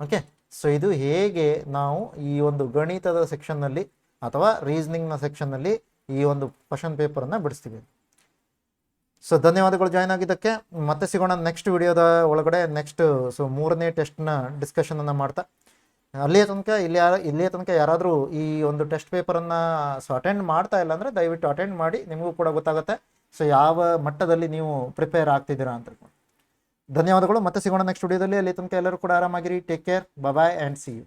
Speaker 1: ಓಕೆ ಸೊ ಇದು ಹೇಗೆ ನಾವು ಈ ಒಂದು ಗಣಿತದ ಸೆಕ್ಷನ್ನಲ್ಲಿ ಅಥವಾ ರೀಸನಿಂಗ್ನ ಸೆಕ್ಷನ್ನಲ್ಲಿ ಈ ಒಂದು ಕ್ವಶನ್ ಪೇಪರನ್ನು ಬಿಡಿಸ್ತೀವಿ. ಸೊ ಧನ್ಯವಾದಗಳು ಜಾಯ್ನ್ ಆಗಿದ್ದಕ್ಕೆ. ಮತ್ತೆ ಸಿಗೋಣ ನೆಕ್ಸ್ಟ್ ವಿಡಿಯೋದ ಒಳಗಡೆ. ನೆಕ್ಸ್ಟ್ ಸೊ ಮೂರನೇ ಟೆಸ್ಟ್ನ ಡಿಸ್ಕಷನನ್ನು ಮಾಡ್ತಾ. ಅಲ್ಲಿಯ ತನಕ, ಇಲ್ಲಿ ಯಾರ, ಇಲ್ಲಿಯ ತನಕ ಯಾರಾದರೂ ಈ ಒಂದು ಟೆಸ್ಟ್ ಪೇಪರನ್ನು ಸೊ ಅಟೆಂಡ್ ಮಾಡ್ತಾ ಇಲ್ಲ ಅಂದರೆ ದಯವಿಟ್ಟು ಅಟೆಂಡ್ ಮಾಡಿ. ನಿಮಗೂ ಕೂಡ ಗೊತ್ತಾಗುತ್ತೆ. ಸೊ ಯಾವ ಮಟ್ಟದಲ್ಲಿ ನೀವು ಪ್ರಿಪೇರ್ ಆಗ್ತಿದ್ದೀರಾ ಅಂತ. ಧನ್ಯವಾದಗಳು. ಮತ್ತೆ ಸಿಗೋಣ ನೆಕ್ಸ್ಟ್ ವಿಡಿಯೋದಲ್ಲಿ ಅಲ್ಲಿ ತನಕ ಎಲ್ಲರೂ ಕೂಡ ಆರಾಮಾಗಿರಿ. Take care bye and see you